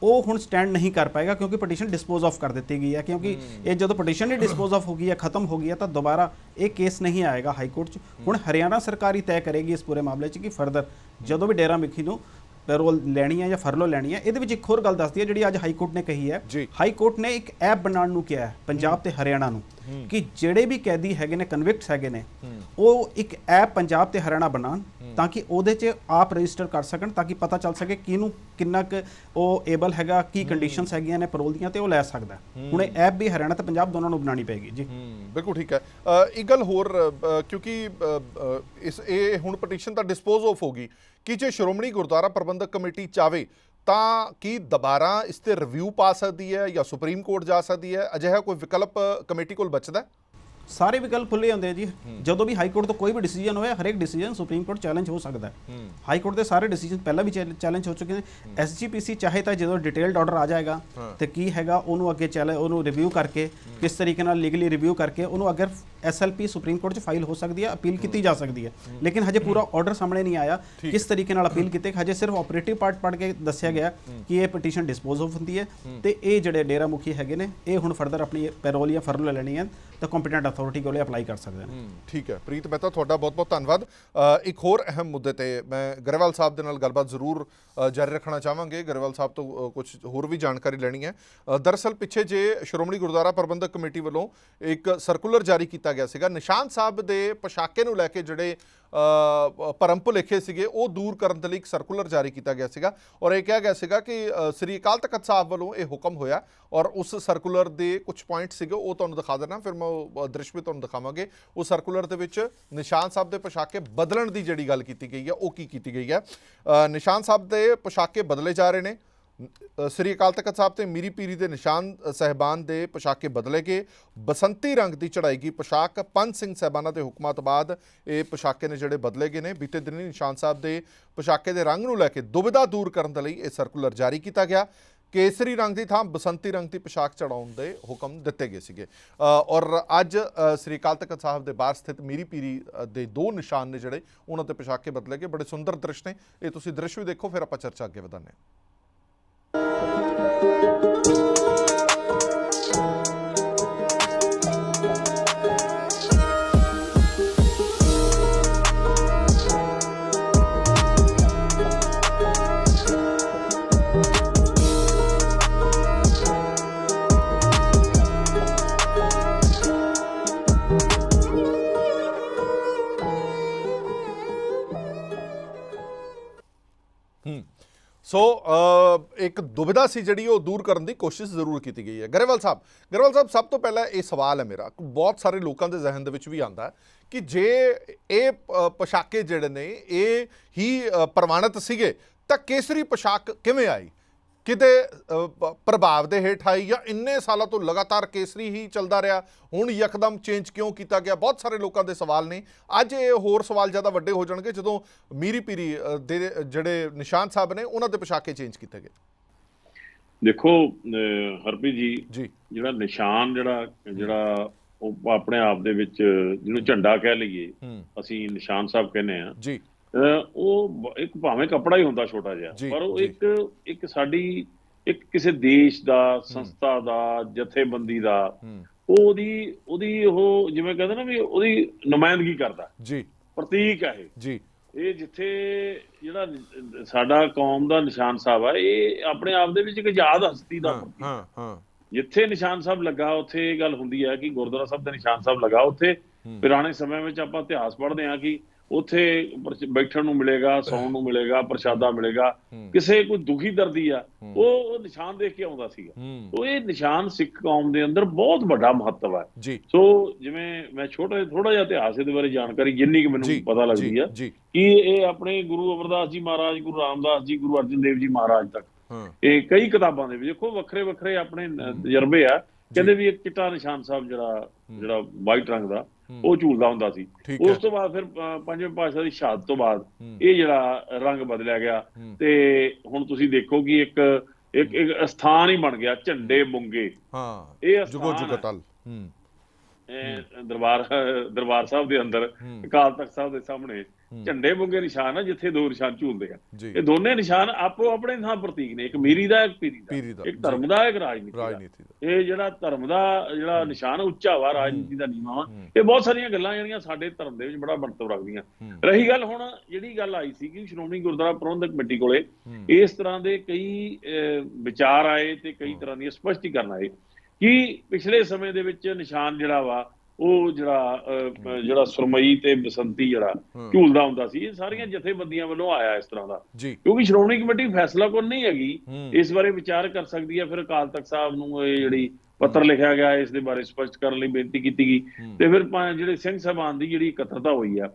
ਉਹ ਹੁਣ ਸਟੈਂਡ ਨਹੀਂ ਕਰ ਪਾਏਗਾ ਕਿਉਂਕਿ ਪਟੀਸ਼ਨ ਡਿਸਪੋਜ਼ ਆਫ ਕਰ ਦਿੱਤੀ ਗਈ ਹੈ ਕਿਉਂਕਿ ਇਹ ਜਦੋਂ ਪਟੀਸ਼ਨ ਹੀ ਡਿਸਪੋਜ਼ ਆਫ ਹੋ ਗਈ ਹੈ ਖਤਮ ਹੋ ਗਈ ਹੈ ਤਾਂ ਦੁਬਾਰਾ ਇਹ ਕੇਸ ਨਹੀਂ ਆਏਗਾ ਹਾਈ ਕੋਰਟ 'ਚ। ਹੁਣ ਹਰਿਆਣਾ ਸਰਕਾਰ ਹੀ ਤੈਅ ਕਰੇਗੀ ਇਸ ਪੂਰੇ ਮਾਮਲੇ 'ਚ ਕਿ ਫਰਦਰ ਜਦੋਂ ਵੀ ਡੇਰਾ ਮਿੱਖੀ ਨੂੰ ਪੈਰੋਲ ਲੈਣੀ ਹੈ ਜਾਂ ਫਰਲੋ ਲੈਣੀ ਹੈ ਇਹਦੇ ਵਿੱਚ ਇੱਕ ਹੋਰ ਗੱਲ ਦੱਸਦੀ ਹੈ ਜਿਹੜੀ ਅੱਜ ਹਾਈ ਕੋਰਟ ਨੇ ਕਹੀ ਹੈ। ਹਾਈ ਕੋਰਟ ਨੇ ਇੱਕ ਐਪ ਬਣਾਉਣ ਨੂੰ ਕਿਹਾ ਹੈ ਪੰਜਾਬ ਤੇ ਹਰਿਆਣਾ ਨੂੰ ਕਿ ਜਿਹੜੇ ਵੀ ਕੈਦੀ ਹੈਗੇ ਨੇ ਕਨਵਿਕਟਸ ਹੈਗੇ ਨੇ ਉਹ ਇੱਕ ਐਪ ਪੰਜਾਬ ਤੇ ਹਰਿਆਣਾ ਬਣਾਉਣ ਤਾਂ ਕਿ ਉਹਦੇ 'ਚ ਆਪ ਰਜਿਸਟਰ ਕਰ ਸਕਣ ਤਾਂ ਕਿ ਪਤਾ ਚੱਲ ਸਕੇ ਕਿਹਨੂੰ ਕਿੰਨਾ ਕੁ ਉਹ ਏਬਲ ਹੈਗਾ ਕੀ ਕੰਡੀਸ਼ਨਸ ਹੈਗੀਆਂ ਨੇ ਪੈਰੋਲ ਦੀਆਂ ਤੇ ਉਹ ਲੈ ਸਕਦਾ। ਹੁਣ ਇਹ ਐਪ ਵੀ ਹਰਿਆਣਾ ਤੇ ਪੰਜਾਬ ਦੋਨਾਂ ਨੂੰ ਬਣਾਉਣੀ ਪਏਗੀ ਜੀ। ਬਿਲਕੁਲ ਠੀਕ ਹੈ। ਇੱਕ ਗੱਲ ਹੋਰ ਕਿਉਂਕਿ ਇਸ ਇਹ ਹੁਣ ਪਟੀਸ਼ਨ ਤਾਂ ਡਿਸਪੋਜ਼ ਆਫ ਹੋਗੀ ਕਿ ਜੇ ਸ਼੍ਰੋਮਣੀ ਗੁਰਦੁਆਰਾ ਪ੍ਰਬੰਧਕ ਕਮੇਟੀ ਚਾਵੇ ਤਾਂ ਕੀ ਦੁਬਾਰਾ ਇਸ ਤੇ ਰਿਵਿਊ ਪਾ ਸਕਦੀ ਹੈ ਜਾਂ ਸੁਪਰੀਮ ਕੋਰਟ ਜਾ ਸਕਦੀ ਹੈ? ਅਜਿਹਾ ਕੋਈ ਵਿਕਲਪ ਕਮੇਟੀ ਕੋਲ ਬਚਦਾ ਸਾਰੇ ਵਿਕਲਪ ਖੁੱਲੇ ਹੁੰਦੇ ਆ ਜੀ। ਜਦੋਂ ਵੀ ਹਾਈ ਕੋਰਟ ਤੋਂ ਕੋਈ ਵੀ ਡਿਸੀਜਨ ਹੋਵੇ ਹਰੇਕ ਡਿਸੀਜਨ ਸੁਪਰੀਮ ਕੋਰਟ ਚੈਲੰਜ ਹੋ ਸਕਦਾ ਹੈ। ਹਾਈ ਕੋਰਟ ਦੇ ਸਾਰੇ ਡਿਸੀਜਨ ਪਹਿਲਾਂ ਵੀ ਚੈਲੰਜ ਹੋ ਚੁੱਕੇ ਨੇ। ਐਸਜੀਪੀਸੀ ਚਾਹੇ ਤਾਂ ਜਦੋਂ ਡਿਟੇਲਡ ਆਰਡਰ ਆ ਜਾਏਗਾ ਤੇ ਕੀ ਹੈਗਾ ਉਹਨੂੰ ਅੱਗੇ ਚੈਲੰਜ ਉਹਨੂੰ ਰਿਵਿਊ ਕਰਕੇ ਕਿਸ ਤਰੀਕੇ ਨਾਲ ਲੀਗਲੀ ਰਿਵਿਊ ਕਰਕੇ ਉਹਨੂੰ ਅਗਰ ਐਸਐਲਪੀ ਸੁਪਰੀਮ ਕੋਰਟ 'ਚ ਫਾਈਲ ਹੋ ਸਕਦੀ ਹੈ ਅਪੀਲ ਕੀਤੀ ਜਾ ਸਕਦੀ ਹੈ। ਲੇਕਿਨ ਹਜੇ ਪੂਰਾ ਆਰਡਰ ਸਾਹਮਣੇ ਨਹੀਂ ਆਇਆ। ਕਿਸ ਤਰੀਕੇ ਨਾਲ ਅਪੀਲ ਕੀਤੇ ਹਜੇ ਸਿਰਫ ਆਪਰੇਟਿਵ ਪਾਰਟ ਪੜ ਕੇ ਦੱਸਿਆ ਗਿਆ ਕਿ ਇਹ ਪਟੀਸ਼ਨ ਡਿਸਪੋਜ਼ ਆਫ ਹੁੰਦੀ ਹੈ ਤੇ ਇਹ ਜਿਹੜੇ ਡੇਰਾ ਮੁਖੀ ਹੈਗੇ ਨੇ ਇਹ ਹੁਣ ਫਰਦਰ ਆਪਣੀ ਪੈਰੋਲ ਜਾਂ ਫਰਲ ਲੈਣੀ ਹੈ ਤਾਂ ਕੰਪੀਟੈਂਟ ਅਥਾਰਟੀ ਕੋਲੇ ਅਪਲਾਈ ਕਰ ਸਕਦੇ ਨੇ। ਠੀਕ ਹੈ। ਪ੍ਰੀਤ ਮਹਿਤਾ ਤੁਹਾਡਾ ਬਹੁਤ-ਬਹੁਤ ਧੰਨਵਾਦ। ਇੱਕ ਹੋਰ ਅਹਿਮ ਮੁੱਦੇ ਤੇ ਮੈਂ ਗਰੇਵਾਲ ਸਾਹਿਬ ਦੇ ਨਾਲ ਗੱਲਬਾਤ ਜ਼ਰੂਰ ਜਾਰੀ ਰੱਖਣਾ ਚਾਹਾਂਗੇ। ਗਰੇਵਾਲ ਸਾਹਿਬ ਤੋਂ ਕੁਝ ਹੋਰ ਵੀ ਜਾਣਕਾਰੀ ਲੈਣੀ ਹੈ। ਅ, ਦਰਅਸਲ ਪਿੱਛੇ ਜੇ ਸ਼੍ਰੋਮਣੀ ਗੁਰਦੁਆਰਾ ਪ੍ਰਬੰਧਕ ਕਮੇਟੀ ਵੱਲੋਂ ਇੱਕ ਸਰਕੂਲਰ ਜਾਰੀ ਕੀਤਾ ਗਿਆ ਸੀਗਾ। ਨਿਸ਼ਾਨ ਸਾਹਿਬ ਦੇ ਪੋਸ਼ਾਕੇ ਨੂੰ ਲੈ ਕੇ ਜਿਹੜੇ ਅ, ਭਰਮ ਭੁਲੇਖੇ ਸੀਗੇ ਉਹ ਦੂਰ ਕਰਨ ਦੇ ਲਈ ਇੱਕ ਸਰਕੂਲਰ ਜਾਰੀ ਕੀਤਾ ਗਿਆ ਸੀਗਾ। ਔਰ ਇਹ ਕਿਹਾ ਗਿਆ ਸੀਗਾ ਕਿ ਸ੍ਰੀ ਅਕਾਲ ਤਖਤ ਸਾਹਿਬ ਵੱਲੋਂ ਇਹ ਹੁਕਮ ਹੋਇਆ ਔਰ ਉਸ ਸਰਕੂਲਰ ਦੇ ਕੁਝ ਪੁਆਇੰਟ ਸੀਗੇ ਉਹ ਤੁਹਾਨੂੰ ਦਿਖਾ ਦੇਣਾ ਫਿਰ ਮੈਂ ਉਹ ਦ੍ਰਿਸ਼ ਵੀ ਤੁਹਾਨੂੰ ਦਿਖਾਵਾਂਗੇ। ਉਹ ਸਰਕੂਲਰ ਦੇ ਵਿੱਚ ਨਿਸ਼ਾਨ ਸਾਹਿਬ ਦੇ ਪੋਸ਼ਾਕੇ ਬਦਲਣ ਦੀ ਜਿਹੜੀ ਗੱਲ ਕੀਤੀ ਗਈ ਹੈ ਉਹ ਕੀ ਕੀਤੀ ਗਈ ਹੈ? ਨਿਸ਼ਾਨ ਸਾਹਿਬ ਦੇ ਪੋਸ਼ਾਕੇ ਬਦਲੇ ਜਾ ਰਹੇ ਨੇ। ਸ੍ਰੀ ਅਕਾਲ ਤਖਤ ਸਾਹਿਬ ਤੇ ਮੀਰੀ ਪੀਰੀ ਦੇ ਨਿਸ਼ਾਨ ਅ, ਸਹਿਬਾਨ ਦੇ ਪੋਸ਼ਾਕੇ ਬਦਲੇ ਗਏ ਬਸੰਤੀ ਰੰਗ ਦੀ ਚੜਾਈ ਗਈ ਪੋਸ਼ਾਕ। ਪੰਜ ਸਿੰਘ ਸਹਿਬਾਨਾਂ ਦੇ ਹੁਕਮਾਂ ਤੋਂ ਬਾਅਦ ਇਹ ਪੋਸ਼ਾਕੇ ਨੇ ਜਿਹੜੇ ਬਦਲੇ ਗਏ ਨੇ। ਬੀਤੇ ਦਿਨੀ ਨਿਸ਼ਾਨ ਸਾਹਿਬ ਦੇ ਪੋਸ਼ਾਕੇ ਦੇ ਰੰਗ ਨੂੰ ਲੈ ਕੇ ਦੁਬਿਧਾ ਦੂਰ ਕਰਨ ਦੇ ਲਈ ਇਹ ਸਰਕੂਲਰ ਜਾਰੀ ਕੀਤਾ ਗਿਆ। ਕੇਸਰੀ ਰੰਗ ਦੀ ਥਾਂ ਬਸੰਤੀ ਰੰਗ ਦੀ ਪੋਸ਼ਾਕ ਚੜਾਉਣ ਦੇ ਹੁਕਮ ਦਿੱਤੇ ਗਏ ਸੀਗੇ। ਔਰ ਅੱਜ ਸ੍ਰੀ ਅਕਾਲ ਤਖਤ ਸਾਹਿਬ ਦੇ ਬਾਹਰ ਸਥਿਤ ਮੀਰੀ ਪੀਰੀ ਦੇ ਦੋ ਨਿਸ਼ਾਨ ਨੇ ਜਿਹੜੇ ਉਹਨਾਂ ਤੇ ਪੋਸ਼ਾਕੇ ਬਦਲੇ ਗਏ। ਬੜੇ ਸੁੰਦਰ ਦ੍ਰਿਸ਼ ਨੇ। ਇਹ ਤੁਸੀਂ ਦ੍ਰਿਸ਼ ਵੀ ਦੇਖੋ ਫਿਰ ਆਪਾਂ ਚਰਚਾ ਅੱਗੇ ਵਧਾਉਂਦੇ ਹਾਂ। ਹੂੰ ਸੋ ਇੱਕ ਦੁਬਿਧਾ ਸੀ ਜਿਹੜੀ ਉਹ ਦੂਰ ਕਰਨ ਦੀ ਕੋਸ਼ਿਸ਼ ਜ਼ਰੂਰ ਕੀਤੀ ਗਈ ਹੈ। ਗਰੇਵਾਲ ਸਾਹਿਬ ਗਰੇਵਾਲ ਸਾਹਿਬ ਸਭ ਤੋਂ ਪਹਿਲਾਂ ਇਹ ਸਵਾਲ ਹੈ ਮੇਰਾ ਬਹੁਤ ਸਾਰੇ ਲੋਕਾਂ ਦੇ ਜ਼ਿਹਨ ਦੇ ਵਿੱਚ ਵੀ ਆਂਦਾ ਕਿ ਜੇ ਇਹ ਪੋਸ਼ਾਕੇ ਜਿਹੜੇ ਨੇ ਇਹ ਹੀ ਅ, ਪ੍ਰਵਾਨਿਤ ਸੀਗੇ ਤਾਂ ਕੇਸਰੀ ਪੋਸ਼ਾਕ ਕਿਵੇਂ ਆਈ? ਕਿਤੇ ਪ੍ਰਭਾਵ ਦੇ ਹੇਠ ਆਈ ਜਾਂ ਇੰਨੇ ਸਾਲਾਂ ਤੋਂ ਲਗਾਤਾਰ ਕੇਸਰੀ ਹੀ ਚੱਲਦਾ ਰਿਹਾ ਹੁਣ ਯਕਦਮ ਚੇਂਜ ਕਿਉਂ ਕੀਤਾ ਗਿਆ? ਬਹੁਤ ਸਾਰੇ ਲੋਕਾਂ ਦੇ ਸਵਾਲ ਨੇ। ਅੱਜ ਇਹ ਹੋਰ ਸਵਾਲ ਜ਼ਿਆਦਾ ਵੱਡੇ ਹੋ ਜਾਣਗੇ ਜਦੋਂ ਮੀਰੀ ਪੀਰੀ ਦੇ ਜਿਹੜੇ ਨਿਸ਼ਾਨ ਸਾਹਿਬ ਨੇ ਉਹਨਾਂ ਦੇ ਪੋਸ਼ਾਕੇ ਚੇਂਜ ਕੀਤੇ ਗਏ। ਦੇਖੋ ਹਰਪ੍ਰੀਤ ਜੀ ਜਿਹੜਾ ਨਿਸ਼ਾਨ ਜਿਹੜਾ ਜਿਹੜਾ ਉਹ ਆਪਣੇ ਆਪ ਦੇ ਵਿੱਚ ਜਿਹਨੂੰ ਝੰਡਾ ਕਹਿ ਲਈਏ ਅਸੀਂ ਨਿਸ਼ਾਨ ਸਾਹਿਬ ਕਹਿੰਦੇ ਆ ਜੀ। ਉਹ ਇੱਕ ਭਾਵੇਂ ਕੱਪੜਾ ਹੀ ਹੁੰਦਾ ਛੋਟਾ ਜਿਹਾ ਪਰ ਉਹ। ਇੱਕ ਇੱਕ ਸਾਡੀ ਇੱਕ ਕਿਸੇ ਦੇਸ਼ ਦਾ ਸੰਸਥਾ ਦਾ ਜਥੇਬੰਦੀ ਦਾ ਉਹਦੀ ਉਹਦੀ ਉਹ ਜਿਵੇਂ ਕਹਿੰਦੇ ਨਾ ਵੀ ਉਹਦੀ ਨੁਮਾਇੰਦਗੀ ਕਰਦਾ। ਜੀ। ਪ੍ਰਤੀਕ ਹੈ ਇਹ। ਜੀ। ਇਹ ਜਿੱਥੇ ਜਿਹੜਾ ਸਾਡਾ ਕੌਮ ਦਾ ਨਿਸ਼ਾਨ ਸਾਹਿਬ ਆ ਇਹ ਆਪਣੇ ਆਪ ਦੇ ਵਿੱਚ ਇੱਕ ਯਾਦ ਹਸਤੀ ਦਾ ਹਾਂ ਪ੍ਰਤੀਕ। ਹਾਂ ਹਾਂ। ਜਿੱਥੇ ਨਿਸ਼ਾਨ ਸਾਹਿਬ ਲੱਗਾ ਉੱਥੇ ਇਹ ਗੱਲ ਹੁੰਦੀ ਹੈ ਕਿ ਗੁਰਦੁਆਰਾ ਸਾਹਿਬ ਦਾ ਨਿਸ਼ਾਨ ਸਾਹਿਬ ਲੱਗਾ। ਉੱਥੇ ਪੁਰਾਣੇ ਸਮੇਂ ਵਿੱਚ ਆਪਾਂ ਇਤਿਹਾਸ ਪੜ੍ਹਦੇ ਹਾਂ ਕਿ ਉੱਥੇ ਬੈਠਣ ਨੂੰ ਮਿਲੇਗਾ ਸੌਣ ਨੂੰ ਮਿਲੇਗਾ ਪ੍ਰਸ਼ਾਦਾ ਮਿਲੇਗਾ। ਕਿਸੇ ਕੋਈ ਦੁਖੀ ਦਰਦੀ ਆ ਉਹ ਉਹ ਨਿਸ਼ਾਨ ਦੇਖ ਕੇ ਆਉਂਦਾ ਸੀਗਾ। ਉਹ ਇਹ ਨਿਸ਼ਾਨ ਸਿੱਖ ਕੌਮ ਦੇ ਅੰਦਰ ਬਹੁਤ ਵੱਡਾ ਮਹੱਤਵ ਹੈ ਸੋ ਜਿਵੇਂ ਮੈਂ ਛੋਟਾ ਥੋੜਾ ਜਿਹਾ ਇਤਿਹਾਸ ਇਹਦੇ ਬਾਰੇ ਜਾਣਕਾਰੀ ਜਿੰਨੀ ਕਿ ਮੈਨੂੰ ਪਤਾ ਲੱਗਦੀ ਆ ਕਿ ਇਹ ਆਪਣੇ ਗੁਰੂ ਅਮਰਦਾਸ ਜੀ ਮਹਾਰਾਜ ਗੁਰੂ ਰਾਮਦਾਸ ਜੀ ਗੁਰੂ ਅਰਜਨ ਦੇਵ ਜੀ ਮਹਾਰਾਜ ਤੱਕ। ਇਹ ਕਈ ਕਿਤਾਬਾਂ ਦੇ ਵਿੱਚ ਦੇਖੋ ਵੱਖਰੇ ਵੱਖਰੇ ਆਪਣੇ ਤਜਰਬੇ ਆ। ਕਹਿੰਦੇ ਵੀ ਇੱਕ ਚਿੱਟਾ ਨਿਸ਼ਾਨ ਸਾਹਿਬ ਜਿਹੜਾ ਜਿਹੜਾ ਵਾਈਟ ਰੰਗ ਦਾ ਉਹ ਝੂਲਦਾ ਹੁੰਦਾ ਸੀ। ਉਸ ਤੋਂ ਬਾਅਦ ਫਿਰ ਪੰਜਵੇਂ ਪਾਤਸ਼ਾਹ ਦੀ ਸ਼ਹਾਦਤ ਤੋਂ ਬਾਅਦ। ਇਹ ਜਿਹੜਾ ਰੰਗ ਬਦਲਿਆ ਗਿਆ। ਤੇ ਹੁਣ ਤੁਸੀਂ ਦੇਖੋ ਕਿ ਇੱਕ ਇੱਕ ਇੱਕ ਸਥਾਨ ਹੀ ਬਣ ਗਿਆ ਝੰਡੇ ਬੁੰਗੇ ਹਾਂ ਇਹ ਜੁਗੋ ਅਸਥਾਨ ਜੁਗੋ ਹੈ। ਦਰਬਾਰ ਦਰਬਾਰ ਸਾਹਿਬ ਦੇ ਅੰਦਰ। ਅਕਾਲ ਤਖਤ ਸਾਹਿਬ ਦੇ ਸਾਹਮਣੇ ਝੰਡੇ ਬੁੰਗੇ ਨਿਸ਼ਾਨ ਆ ਜਿੱਥੇ ਦੋ ਨਿਸ਼ਾਨ ਝੂਲਦੇ ਆ। ਇਹ ਦੋਨੇ ਨਿਸ਼ਾਨ ਆਪੋ ਆਪਣੇ ਥਾਂ ਪ੍ਰਤੀਕ ਨੇ ਇੱਕ ਮੀਰੀ ਦਾ ਇੱਕ ਪੀਰੀ ਦਾ, ਇੱਕ ਧਰਮ ਦਾ ਇੱਕ ਰਾਜਨੀਤੀ ਦਾ। ਇਹ ਜਿਹੜਾ ਧਰਮ ਦਾ ਜਿਹੜਾ ਨਿਸ਼ਾਨ ਉੱਚਾ ਵਾ ਰਾਜਨੀਤੀ ਦਾ ਨੀਵਾਂ ਇਹ ਬਹੁਤ ਸਾਰੀਆਂ ਗੱਲਾਂ ਜਿਹੜੀਆਂ ਸਾਡੇ ਧਰਮ ਦੇ ਵਿੱਚ ਬੜਾ ਮਹੱਤਵ ਰੱਖਦੀਆਂ। ਰਹੀ ਗੱਲ ਹੁਣ ਜਿਹੜੀ ਗੱਲ ਆਈ ਸੀ ਕਿ ਸ਼੍ਰੋਮਣੀ ਗੁਰਦੁਆਰਾ ਪ੍ਰਬੰਧਕ ਕਮੇਟੀ ਕੋਲੇ। ਇਸ ਤਰ੍ਹਾਂ ਦੇ ਕਈ ਵਿਚਾਰ ਆਏ ਤੇ ਕਈ ਤਰ੍ਹਾਂ ਦੀਆਂ ਸਪਸ਼ਟੀਕਰਨ ਆਏ। ਕਿ ਪਿਛਲੇ ਸਮੇਂ ਦੇ ਵਿੱਚ ਨਿਸ਼ਾਨ ਜਿਹੜਾ ਵਾ ਉਹ ਜਿਹੜਾ ਜਿਹੜਾ ਸੁਰਮਈ ਤੇ ਬਸੰਤੀ ਜਿਹੜਾ। ਝੂਲਦਾ ਹੁੰਦਾ ਸੀ ਇਹ ਸਾਰੀਆਂ ਜਥੇਬੰਦੀਆਂ ਵੱਲੋਂ ਆਇਆ ਇਸ ਤਰ੍ਹਾਂ ਦਾ ਕਿਉਂਕਿ ਸ਼੍ਰੋਮਣੀ ਕਮੇਟੀ ਫੈਸਲਾ ਕੋਈ ਨਹੀਂ ਹੈਗੀ। ਇਸ ਬਾਰੇ ਵਿਚਾਰ ਕਰ ਸਕਦੀ ਹੈ ਫਿਰ ਅਕਾਲ ਤਖਤ ਸਾਹਿਬ ਨੂੰ ਇਹ ਜਿਹੜੀ ਪੱਤਰ ਲਿਖਿਆ ਗਿਆ ਇਸ ਦੇ ਬਾਰੇ ਸਪਸ਼ਟ ਕਰਨ ਲਈ ਬੇਨਤੀ ਕੀਤੀ ਗਈ। ਤੇ ਫਿਰ ਜਿਹੜੇ ਸਿੰਘ ਸਾਹਿਬਾਨ ਦੀ ਜਿਹੜੀ ਇਕੱਤਰਤਾ ਹੋਈ ਆ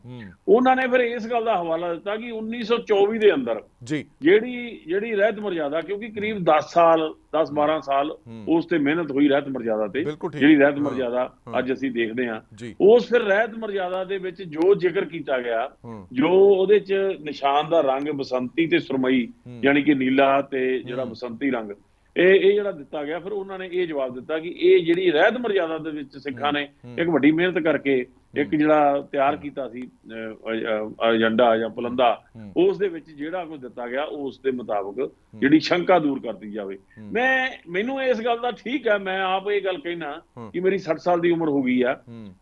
ਉਹਨਾਂ ਨੇ ਫਿਰ ਇਸ ਗੱਲ ਦਾ ਹਵਾਲਾ ਦਿੱਤਾ ਕਿ 1924 ਦੇ ਅੰਦਰ ਜੀ। ਜਿਹੜੀ ਜਿਹੜੀ ਰਹਿਤ ਮਰਜ਼ਾਦਾ ਕਿਉਂਕਿ ਕਰੀਬ 10 ਸਾਲ 10 12 ਸਾਲ ਉਸ ਤੇ ਮਿਹਨਤ ਹੋਈ ਰਹਿਤ ਮਰਜ਼ਾਦਾ ਤੇ। ਜਿਹੜੀ ਰਹਿਤ ਮਰਜ਼ਾਦਾ ਅੱਜ ਅਸੀਂ ਦੇਖਦੇ ਹਾਂ। ਉਸ ਫਿਰ ਰਹਿਤ ਮਰਜ਼ਾਦਾ ਦੇ ਵਿੱਚ ਜੋ ਜ਼ਿਕਰ ਕੀਤਾ ਗਿਆ ਜੋ ਉਹਦੇ ਚ ਨਿਸ਼ਾਨ ਦਾ ਰੰਗ ਬਸੰਤੀ ਤੇ ਸੁਰਮਈ ਯਾਨੀ ਕਿ ਨੀਲਾ ਤੇ ਜਿਹੜਾ ਬਸੰਤੀ ਰੰਗ ਇਹ ਇਹ ਜਿਹੜਾ ਦਿੱਤਾ ਗਿਆ ਫਿਰ ਉਹਨਾਂ ਨੇ ਇਹ ਜਵਾਬ ਦਿੱਤਾ ਕਿ ਇਹ ਜਿਹੜੀ ਰਹਿਤ ਮਰਜ਼ਾਦਾ ਦੇ ਵਿੱਚ ਸਿੱਖਾਂ ਨੇ ਇੱਕ ਵੱਡੀ ਮਿਹਨਤ ਕਰਕੇ ਇੱਕ ਜਿਹੜਾ ਤਿਆਰ ਕੀਤਾ ਸੀ ਏਜੰਡਾ ਜਾਂ ਪਲੰਦਾ ਉਸ ਦੇ ਵਿੱਚ ਜਿਹੜਾ ਕੁਝ ਦਿੱਤਾ ਗਿਆ ਉਸ ਦੇ ਮੁਤਾਬਕ ਜਿਹੜੀ ਸ਼ੰਕਾ ਦੂਰ ਕਰਦੀ ਜਾਵੇ। ਮੈਂ ਮੈਨੂੰ ਇਸ ਗੱਲ ਦਾ ਠੀਕ ਹੈ ਮੈਂ ਆਪ ਇਹ ਗੱਲ ਕਹਿਣਾ ਕਿ ਮੇਰੀ 60 ਸਾਲ ਦੀ ਉਮਰ ਹੋ ਗਈ ਆ।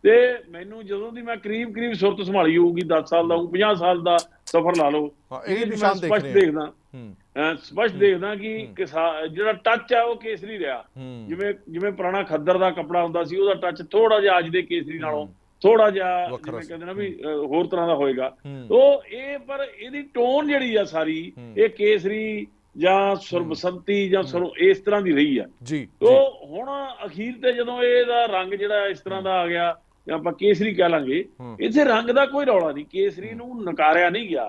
ਤੇ ਮੈਨੂੰ ਜਦੋਂ ਦੀ ਮੈਂ ਕਰੀਬ ਕਰੀਬ ਸੁਰਤ ਸੰਭਾਲੀ ਹੋਊਗੀ 10 ਸਾਲ ਦਾ ਹੋਊ 50 ਸਾਲ ਦਾ ਸਫ਼ਰ ਲਾ ਲਓ ਇਹ ਨਿਸ਼ਾਨ। ਦੇਖਦਾ। ਹੂੰ। ਅਹ ਸਪਸ਼ਟ ਦੇਖਦਾ ਕਿ ਜਿਹੜਾ ਟੱਚ ਆ ਉਹ ਕੇਸਰੀ ਰਿਹਾ। ਜਿਵੇਂ ਜਿਵੇਂ ਪੁਰਾਣਾ ਖੱਦਰ ਦਾ ਕੱਪੜਾ ਹੁੰਦਾ ਸੀ ਉਹਦਾ ਟੱਚ ਥੋੜਾ ਜਿਹਾ ਅੱਜ ਦੇ ਕੇਸਰੀ ਨਾਲੋਂ ਥੋੜਾ ਜਿਹਾ ਜਿਵੇਂ। ਕਹਿੰਦੇ ਨਾ ਵੀ ਹੋਰ ਤਰ੍ਹਾਂ ਦਾ ਹੋਏਗਾ। ਉਹ ਇਹ ਪਰ ਇਹਦੀ ਟੋਨ ਜਿਹੜੀ ਆ ਸਾਰੀ ਇਹ ਕੇਸਰੀ ਜਾਂ ਸੁਰਬਸੰਤੀ ਜਾਂ ਸੁਰ ਇਸ ਤਰ੍ਹਾਂ ਦੀ ਰਹੀ ਆ। ਜੀ ਤੋ ਹੁਣ ਅਖੀਰ ਤੇ ਜਦੋਂ ਇਹਦਾ ਰੰਗ ਜਿਹੜਾ ਇਸ ਤਰ੍ਹਾਂ ਦਾ ਆ ਗਿਆ ਆਪਾਂ ਕੇਸਰੀ ਕਹਿ ਲਾਂਗੇ। ਇੱਥੇ ਰੰਗ ਦਾ ਕੋਈ ਰੌਲਾ ਨਹੀਂ ਕੇਸਰੀ ਨੂੰ ਨਕਾਰਿਆ ਨਹੀਂ ਗਿਆ।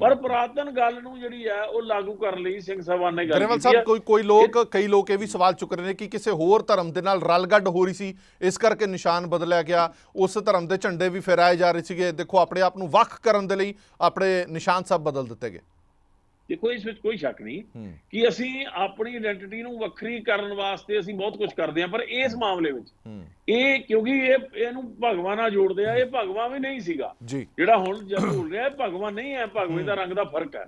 ਪਰ ਪੁਰਾਤਨ ਗੱਲ ਨੂੰ ਜਿਹੜੀ ਹੈ ਉਹ ਲਾਗੂ ਕਰਨ ਲਈ ਸਿੰਘ ਸਾਹਿਬਾਨ ਨੇ ਗੱਲ ਗਰੇਵਾਲ ਕੀਤੀ ਹੈ। ਸਾਹਿਬ ਕੋਈ ਕੋਈ ਲੋਕ ਕਈ ਲੋਕ ਇਹ ਵੀ ਸਵਾਲ ਚੁੱਕ ਰਹੇ ਨੇ ਕਿ ਕਿਸੇ ਹੋਰ ਧਰਮ ਦੇ ਨਾਲ ਰਲਗੱਡ ਹੋ ਰਹੀ ਸੀ ਇਸ ਕਰਕੇ ਨਿਸ਼ਾਨ ਬਦਲਿਆ ਗਿਆ। ਉਸ ਧਰਮ ਦੇ ਝੰਡੇ ਵੀ ਫਹਿਰਾਏ ਜਾ ਰਹੇ ਸੀਗੇ। ਦੇਖੋ ਆਪਣੇ ਆਪ ਨੂੰ ਵੱਖ ਕਰਨ ਦੇ ਲਈ ਆਪਣੇ ਨਿਸ਼ਾਨ ਸਾਹਿਬ ਬਦਲ ਦਿੱਤੇ ਗਏ। ਦੇਖੋ ਇਸ ਵਿੱਚ ਕੋਈ ਸ਼ੱਕ ਨਹੀਂ ਕਿ ਅਸੀਂ ਆਪਣੀ ਆਇਡੈਂਟੀਟੀ ਨੂੰ ਵੱਖਰੀ ਕਰਨ ਵਾਸਤੇ ਅਸੀਂ ਬਹੁਤ ਕੁਝ ਕਰਦੇ ਹਾਂ ਪਰ ਇਸ ਮਾਮਲੇ ਵਿੱਚ ਇਹ ਕਿਉਂਕਿ ਇਹ ਇਹਨੂੰ ਭਗਵਾਨ ਨਾਲ ਜੋੜਦੇ ਆ ਇਹ ਭਗਵਾਨ ਵੀ ਨਹੀਂ ਸੀਗਾ। ਜਿਹੜਾ ਹੁਣ ਜਦ ਭੁੱਲ ਰਿਹਾ ਇਹ ਭਗਵਾਨ ਨਹੀਂ ਹੈ ਭਗਵੇਂ ਦਾ ਰੰਗ ਦਾ ਫ਼ਰਕ ਹੈ।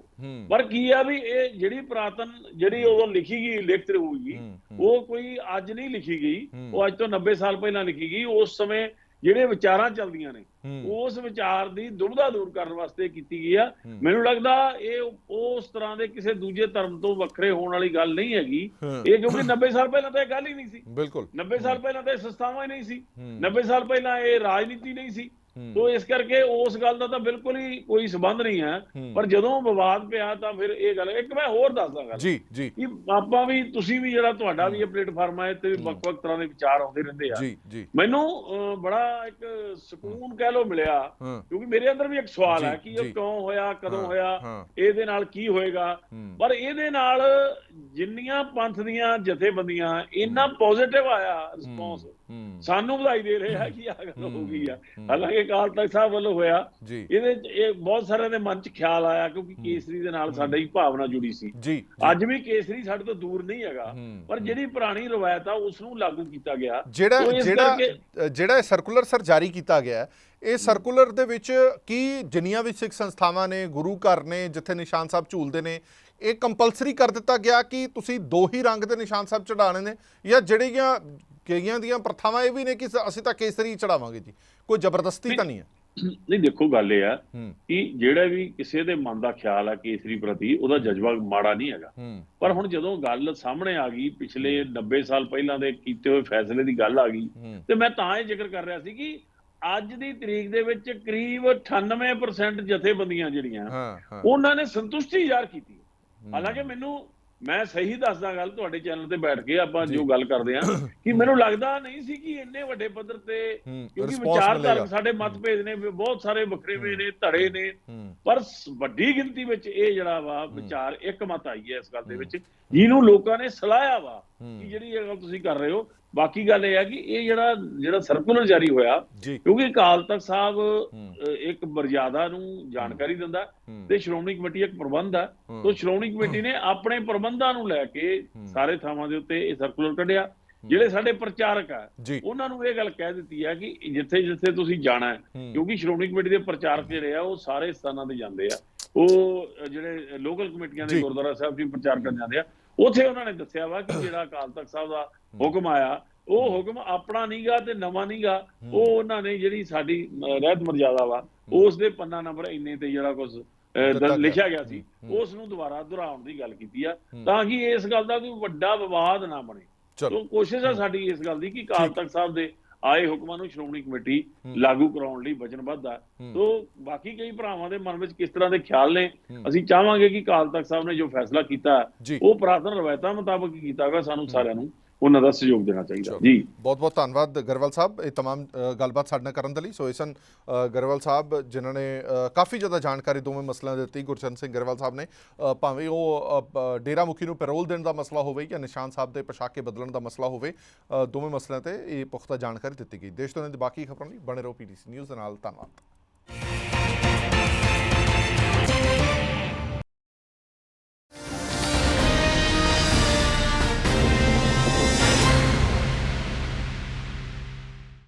ਪਰ ਕੀ ਆ ਵੀ ਇਹ ਜਿਹੜੀ ਪੁਰਾਤਨ ਜਿਹੜੀ ਉਦੋਂ ਲਿਖੀ ਗਈ ਲਿਖਤ ਹੋਈ ਉਹ ਕੋਈ ਅੱਜ ਨਹੀਂ ਲਿਖੀ ਗਈ। ਉਹ ਅੱਜ ਤੋਂ 90 ਸਾਲ ਪਹਿਲਾਂ ਲਿਖੀ ਗਈ। ਉਸ ਸਮੇਂ ਜਿਹੜੇ ਵਿਚਾਰਾਂ ਚੱਲਦੀਆਂ ਨੇ ਉਸ ਵਿਚਾਰ ਦੀ ਦੁਬਦਾ ਦੂਰ ਕਰਨ ਵਾਸਤੇ ਕੀਤੀ ਗਈ ਆ। ਮੈਨੂੰ ਲੱਗਦਾ ਇਹ ਉਸ ਤਰ੍ਹਾਂ ਦੇ ਕਿਸੇ ਦੂਜੇ ਧਰਮ ਤੋਂ ਵੱਖਰੇ ਹੋਣ ਵਾਲੀ ਗੱਲ ਨਹੀਂ ਹੈਗੀ। ਇਹ ਕਿਉਂਕਿ 90 ਸਾਲ ਪਹਿਲਾਂ ਤਾਂ ਇਹ ਗੱਲ ਹੀ ਨਹੀਂ ਸੀ। ਬਿਲਕੁਲ। 90 ਸਾਲ ਪਹਿਲਾਂ ਤਾਂ ਇਹ ਸੰਸਥਾਵਾਂ ਹੀ ਨਹੀਂ ਸੀ। ਹੂੰ। 90 ਸਾਲ ਪਹਿਲਾਂ ਇਹ ਰਾਜਨੀਤੀ ਨਹੀਂ ਸੀ। ਤੋਂ ਇਸ ਕਰਕੇ ਉਸ ਗੱਲ ਦਾ ਤਾਂ ਬਿਲਕੁਲ ਹੀ ਕੋਈ ਸਬੰਧ ਨਹੀਂ ਹੈ। ਪਰ ਜਦੋਂ ਵਿਵਾਦ ਪਿਆ ਤਾਂ ਫਿਰ ਇਹ ਗੱਲ ਇੱਕ ਮੈਂ ਹੋਰ ਦੱਸਦਾ ਗੱਲ। ਜੀ ਜੀ। ਕਿ ਆਪਾਂ ਵੀ ਤੁਸੀਂ ਵੀ ਜਿਹੜਾ ਤੁਹਾਡਾ ਵੀ ਇਹ ਪਲੇਟਫਾਰਮ ਹੈ ਤੇ ਵੱਖ-ਵੱਖ ਤਰ੍ਹਾਂ ਦੇ ਵਿਚਾਰ ਆਉਂਦੇ ਰਹਿੰਦੇ ਆ। ਜੀ ਜੀ। ਮੈਨੂੰ ਬੜਾ ਇੱਕ ਸਕੂਨ ਕਹਿ ਲੋ ਮਿਲਿਆ ਕਿਉਂਕਿ ਮੇਰੇ ਅੰਦਰ ਵੀ ਇੱਕ ਸਵਾਲ ਹੈ ਕਿ ਇਹ। ਕਿਉਂ ਹੋਇਆ ਕਦੋਂ ਹੋਇਆ। ਇਹਦੇ ਨਾਲ ਕੀ ਹੋਏਗਾ। ਪਰ ਇਹਦੇ ਨਾਲ ਜਿੰਨੀਆਂ ਪੰਥ ਦੀਆਂ ਜਥੇਬੰਦੀਆਂ ਇੰਨਾ ਪੋਜ਼ਿਟਿਵ ਆਇਆ ਰਿਸਪੌਂਸ ਸਾਨੂੰ ਵਧਾਈ ਦੇ ਰਹੇ ਆ ਕਿ ਆ ਗੱਲ ਹੋ ਗਈ ਆ। ਹਾਲਾਂਕਿ ਅਕਾਲ ਤਖਤ ਸਾਹਿਬ ਵੱਲੋਂ ਹੋਇਆ। ਇਹਦੇ ਇਹ ਬਹੁਤ ਸਾਰਿਆਂ ਦੇ ਮਨ 'ਚ ਖਿਆਲ ਆਇਆ ਕਿਉਂਕਿ ਕੇਸਰੀ ਦੇ ਨਾਲ ਸਾਡੀ ਭਾਵਨਾ ਜੁੜੀ ਸੀ। ਅੱਜ ਵੀ ਕੇਸਰੀ ਸਾਡੇ ਤੋਂ ਦੂਰ ਨਹੀਂ ਹੈਗਾ। ਹੂੰ, ਪਰ ਜਿਹੜੀ ਪੁਰਾਣੀ ਰਵਾਇਤ ਆ ਉਸ ਨੂੰ ਲਾਗੂ ਕੀਤਾ ਗਿਆ। ਜਿਹੜਾ ਜਿਹੜਾ ਜਿਹੜਾ ਇਹ ਸਰਕੂਲਰ ਸਰ ਜਾਰੀ ਕੀਤਾ ਗਿਆ ਹੈ, ਇਹ ਸਰਕੂਲਰ ਦੇ ਵਿੱਚ ਕੀ ਜਿੰਨੀਆਂ ਵੀ ਸਿੱਖ ਸੰਸਥਾਵਾਂ ਨੇ ਗੁਰੂ ਘਰ ਨੇ ਜਿੱਥੇ ਨਿਸ਼ਾਨ ਸਾਹਿਬ ਝੂਲਦੇ ਨੇ ਇਹ ਕੰਪਲਸਰੀ ਕਰ ਦਿੱਤਾ ਗਿਆ ਕਿ ਤੁਸੀਂ ਦੋ ਹੀ ਰੰਗ ਦੇ ਨਿਸ਼ਾਨ ਸਾਹਿਬ ਚੜਾਣੇ ਨੇ ਜਾਂ ਜਿਹੜੀਆਂ ਕਈਆਂ ਦੀਆਂ ਪ੍ਰਥਾਵਾਂ ਇਹ ਵੀ ਨੇ ਕਿ ਅਸੀਂ ਤਾਂ ਕੇਸਰੀ ਚੜਾਵਾਂਗੇ ਜੀ। ਕੋਈ ਜ਼ਬਰਦਸਤੀ ਤਾਂ ਨਹੀਂ ਹੈ। ਨਹੀਂ ਦੇਖੋ ਗੱਲ ਇਹ ਆ ਕਿ ਜਿਹੜਾ ਵੀ ਕਿਸੇ ਦੇ ਮਨ ਦਾ ਖਿਆਲ ਆ ਕੇਸਰੀ ਪ੍ਰਤੀ ਉਹਦਾ ਜਜ਼ਬਾ ਮਾੜਾ ਨਹੀਂ ਹੈਗਾ। ਪਰ ਹੁਣ ਜਦੋਂ ਗੱਲ ਸਾਹਮਣੇ ਆ ਗਈ ਪਿਛਲੇ 90 ਸਾਲ ਪਹਿਲਾਂ ਦੇ ਕੀਤੇ ਹੋਏ ਫੈਸਲੇ ਦੀ ਗੱਲ ਆ ਗਈ ਤੇ ਮੈਂ ਤਾਂ ਇਹ ਜ਼ਿਕਰ ਕਰ ਰਿਹਾ ਸੀ ਕਿ ਅੱਜ ਦੀ ਤਰੀਕ ਦੇ ਵਿੱਚ ਕਰੀਬ 98% ਜਥੇਬੰਦੀਆਂ ਜਿਹੜੀਆਂ ਉਹਨਾਂ ਨੇ ਸੰਤੁਸ਼ਟੀ ਜ਼ਾਹਰ ਕੀਤੀ। ਹਾਲਾਂਕਿ ਮੈਨੂੰ ਮੈਂ ਸਹੀ ਦੱਸਦਾ ਗੱਲ ਤੁਹਾਡੇ ਚੈਨਲ ਤੇ ਬੈਠ ਕੇ ਆਪਾਂ ਜੋ। ਗੱਲ ਕਰਦੇ ਆ ਕਿ ਮੈਨੂੰ ਲੱਗਦਾ ਨਹੀਂ ਸੀ ਕਿ ਇੰਨੇ ਵੱਡੇ ਪੱਧਰ ਤੇ ਕਿਉਂਕਿ ਵਿਚਾਰਧਾਰਕ। ਸਾਡੇ ਮਤਭੇਦ ਨੇ ਬਹੁਤ ਸਾਰੇ ਵੱਖਰੇਵੇਂ ਨੇ ਧੜੇ ਨੇ ਪਰ ਵੱਡੀ ਗਿਣਤੀ ਵਿੱਚ ਇਹ ਜਿਹੜਾ ਵਾ ਵਿਚਾਰ ਇੱਕ ਮਤ ਆਈ ਹੈ ਇਸ ਗੱਲ ਦੇ ਵਿੱਚ ਜਿਹਨੂੰ ਲੋਕਾਂ ਨੇ ਸਲਾਹਿਆ ਵਾ ਕਿ ਜਿਹੜੀ ਇਹ ਗੱਲ ਤੁਸੀਂ ਕਰ ਰਹੇ ਹੋ ਬਾਕੀ ਗੱਲ ਇਹ ਹੈ ਕਿ ਇਹ ਜਿਹੜਾ ਜਿਹੜਾ ਸਰਕੂਲਰ ਜਾਰੀ ਹੋਇਆ ਕਿਉਂਕਿ ਅਕਾਲ ਤਖਤ ਸਾਹਿਬ ਇੱਕ ਮਰਜ਼ਾਦਾ ਨੂੰ ਜਾਣਕਾਰੀ ਦਿੰਦਾ। ਤੇ ਸ਼੍ਰੋਮਣੀ ਕਮੇਟੀ ਇੱਕ ਪ੍ਰਬੰਧ ਹੈ। ਤੋਂ ਸ਼੍ਰੋਮਣੀ ਕਮੇਟੀ ਨੇ ਆਪਣੇ ਪ੍ਰਬੰਧਾਂ ਨੂੰ ਲੈ ਕੇ ਸਾਰੇ ਥਾਵਾਂ ਦੇ ਉੱਤੇ ਇਹ ਸਰਕੂਲਰ ਕੱਢਿਆ। ਜਿਹੜੇ ਸਾਡੇ ਪ੍ਰਚਾਰਕ ਆ ਉਹਨਾਂ ਨੂੰ ਇਹ ਗੱਲ ਕਹਿ ਦਿੱਤੀ ਹੈ ਕਿ ਜਿੱਥੇ ਜਿੱਥੇ ਤੁਸੀਂ ਜਾਣਾ ਹੈ। ਕਿਉਂਕਿ ਸ਼੍ਰੋਮਣੀ ਕਮੇਟੀ ਦੇ ਪ੍ਰਚਾਰਕ ਜਿਹੜੇ ਆ ਉਹ ਸਾਰੇ ਸਥਾਨਾਂ ਤੇ ਜਾਂਦੇ ਆ। ਉਹ ਜਿਹੜੇ ਲੋਕਲ ਕਮੇਟੀਆਂ ਦੇ। ਗੁਰਦੁਆਰਾ ਸਾਹਿਬ ਵੀ ਪ੍ਰਚਾਰ ਕਰਨ ਜਾਂਦੇ ਆ। ਉੱਥੇ ਉਹਨਾਂ ਨੇ ਦੱਸਿਆ ਵਾ ਕਿ ਜਿਹੜਾ ਅਕਾਲ ਤਖਤ ਸਾਹਿਬ ਦਾ ਹੁਕਮ ਆਇਆ। ਉਹ ਹੁਕਮ ਆਪਣਾ ਨਹੀਂਗਾ ਤੇ ਨਵਾਂ ਨਹੀਂਗਾ ਉਹ ਉਹਨਾਂ ਨੇ ਜਿਹੜੀ ਸਾਡੀ ਰਹਿਤ ਮਰਜ਼ਾਦਾ ਵਾ ਉਸ ਦੇ ਪੰਨਾ ਨੰਬਰ ਇੰਨੇ ਤੇ ਜਿਹੜਾ ਕੁਝ। ਲਿਖਿਆ ਗਿਆ ਸੀ। ਉਸ ਨੂੰ ਦੁਬਾਰਾ ਦੁਹਰਾਉਣ ਦੀ ਗੱਲ ਕੀਤੀ ਆ। ਤਾਂ ਕਿ ਇਸ ਗੱਲ ਦਾ ਕੋਈ ਵੱਡਾ ਵਿਵਾਦ ਨਾ ਬਣੇ। ਚਲੋ। ਤੋ ਕੋਸ਼ਿਸ਼ ਹੈ। ਸਾਡੀ ਇਸ ਗੱਲ ਦੀ ਕਿ ਅਕਾਲ ਤਖਤ ਸਾਹਿਬ ਦੇ ਆਏ ਹੁਕਮਾਂ ਨੂੰ ਸ਼੍ਰੋਮਣੀ ਕਮੇਟੀ ਲਾਗੂ ਕਰਾਉਣ ਲਈ ਵਚਨਬੱਧ ਹੈ। ਤੋ ਬਾਕੀ ਕਈ ਭਰਾਵਾਂ ਦੇ ਮਨ ਵਿੱਚ ਕਿਸ ਤਰ੍ਹਾਂ ਦੇ ਖਿਆਲ ਨੇ ਅਸੀਂ ਚਾਹਾਂਗੇ ਕਿ ਅਕਾਲ ਤਖਤ ਸਾਹਿਬ ਨੇ ਜੋ ਫੈਸਲਾ ਕੀਤਾ। ਉਹ ਪੁਰਾਤਨ ਰਵਾਇਤਾਂ ਮੁਤਾਬਕ ਕੀਤਾ ਹੋਇਆ ਸਾਨੂੰ ਸਾਰਿਆਂ ਨੂੰ। ਉਹਨਾਂ ਦਾ ਸਹਿਯੋਗ ਦੇਣਾ ਚਾਹੀਦਾ। ਜੀ। ਬਹੁਤ ਬਹੁਤ ਧੰਨਵਾਦ ਗਰਵਾਲ ਸਾਹਿਬ। ਇਹ ਤਮਾਮ ਗੱਲਬਾਤ ਸਾਡੇ ਨਾਲ ਕਰਨ ਦੇ ਲਈ। ਸੋ ਇਸਨ ਗਰਵਾਲ ਸਾਹਿਬ ਜਿਨ੍ਹਾਂ ਨੇ ਕਾਫੀ ਜ਼ਿਆਦਾ ਜਾਣਕਾਰੀ ਦੋਵੇਂ ਮਸਲਿਆਂ ਦੇ ਦਿੱਤੀ ਗੁਰਚੰਦ ਸਿੰਘ ਗਰਵਾਲ ਸਾਹਿਬ ਨੇ ਭਾਵੇਂ ਉਹ ਡੇਰਾ ਮੁਖੀ ਨੂੰ ਪੈਰੋਲ ਦੇਣ ਦਾ ਮਸਲਾ ਹੋਵੇ ਜਾਂ ਨਿਸ਼ਾਨ ਸਾਹਿਬ ਦੇ ਪੋਸ਼ਾਕੇ ਬਦਲਣ ਦਾ ਮਸਲਾ ਹੋਵੇ ਦੋਵੇਂ ਮਸਲਿਆਂ ਤੇ ਇਹ ਪੁਖਤਾ ਜਾਣਕਾਰੀ ਦਿੱਤੀ ਗਈ। ਦੇਸ਼ ਤੋਂ ਦੇ ਬਾਕੀ ਖਬਰਾਂ ਲਈ ਬਣੇ ਰਹੋ ਪੀਟੀਸੀ ਨਿਊਜ਼ ਦੇ ਨਾਲ। ਧੰਨਵਾਦ।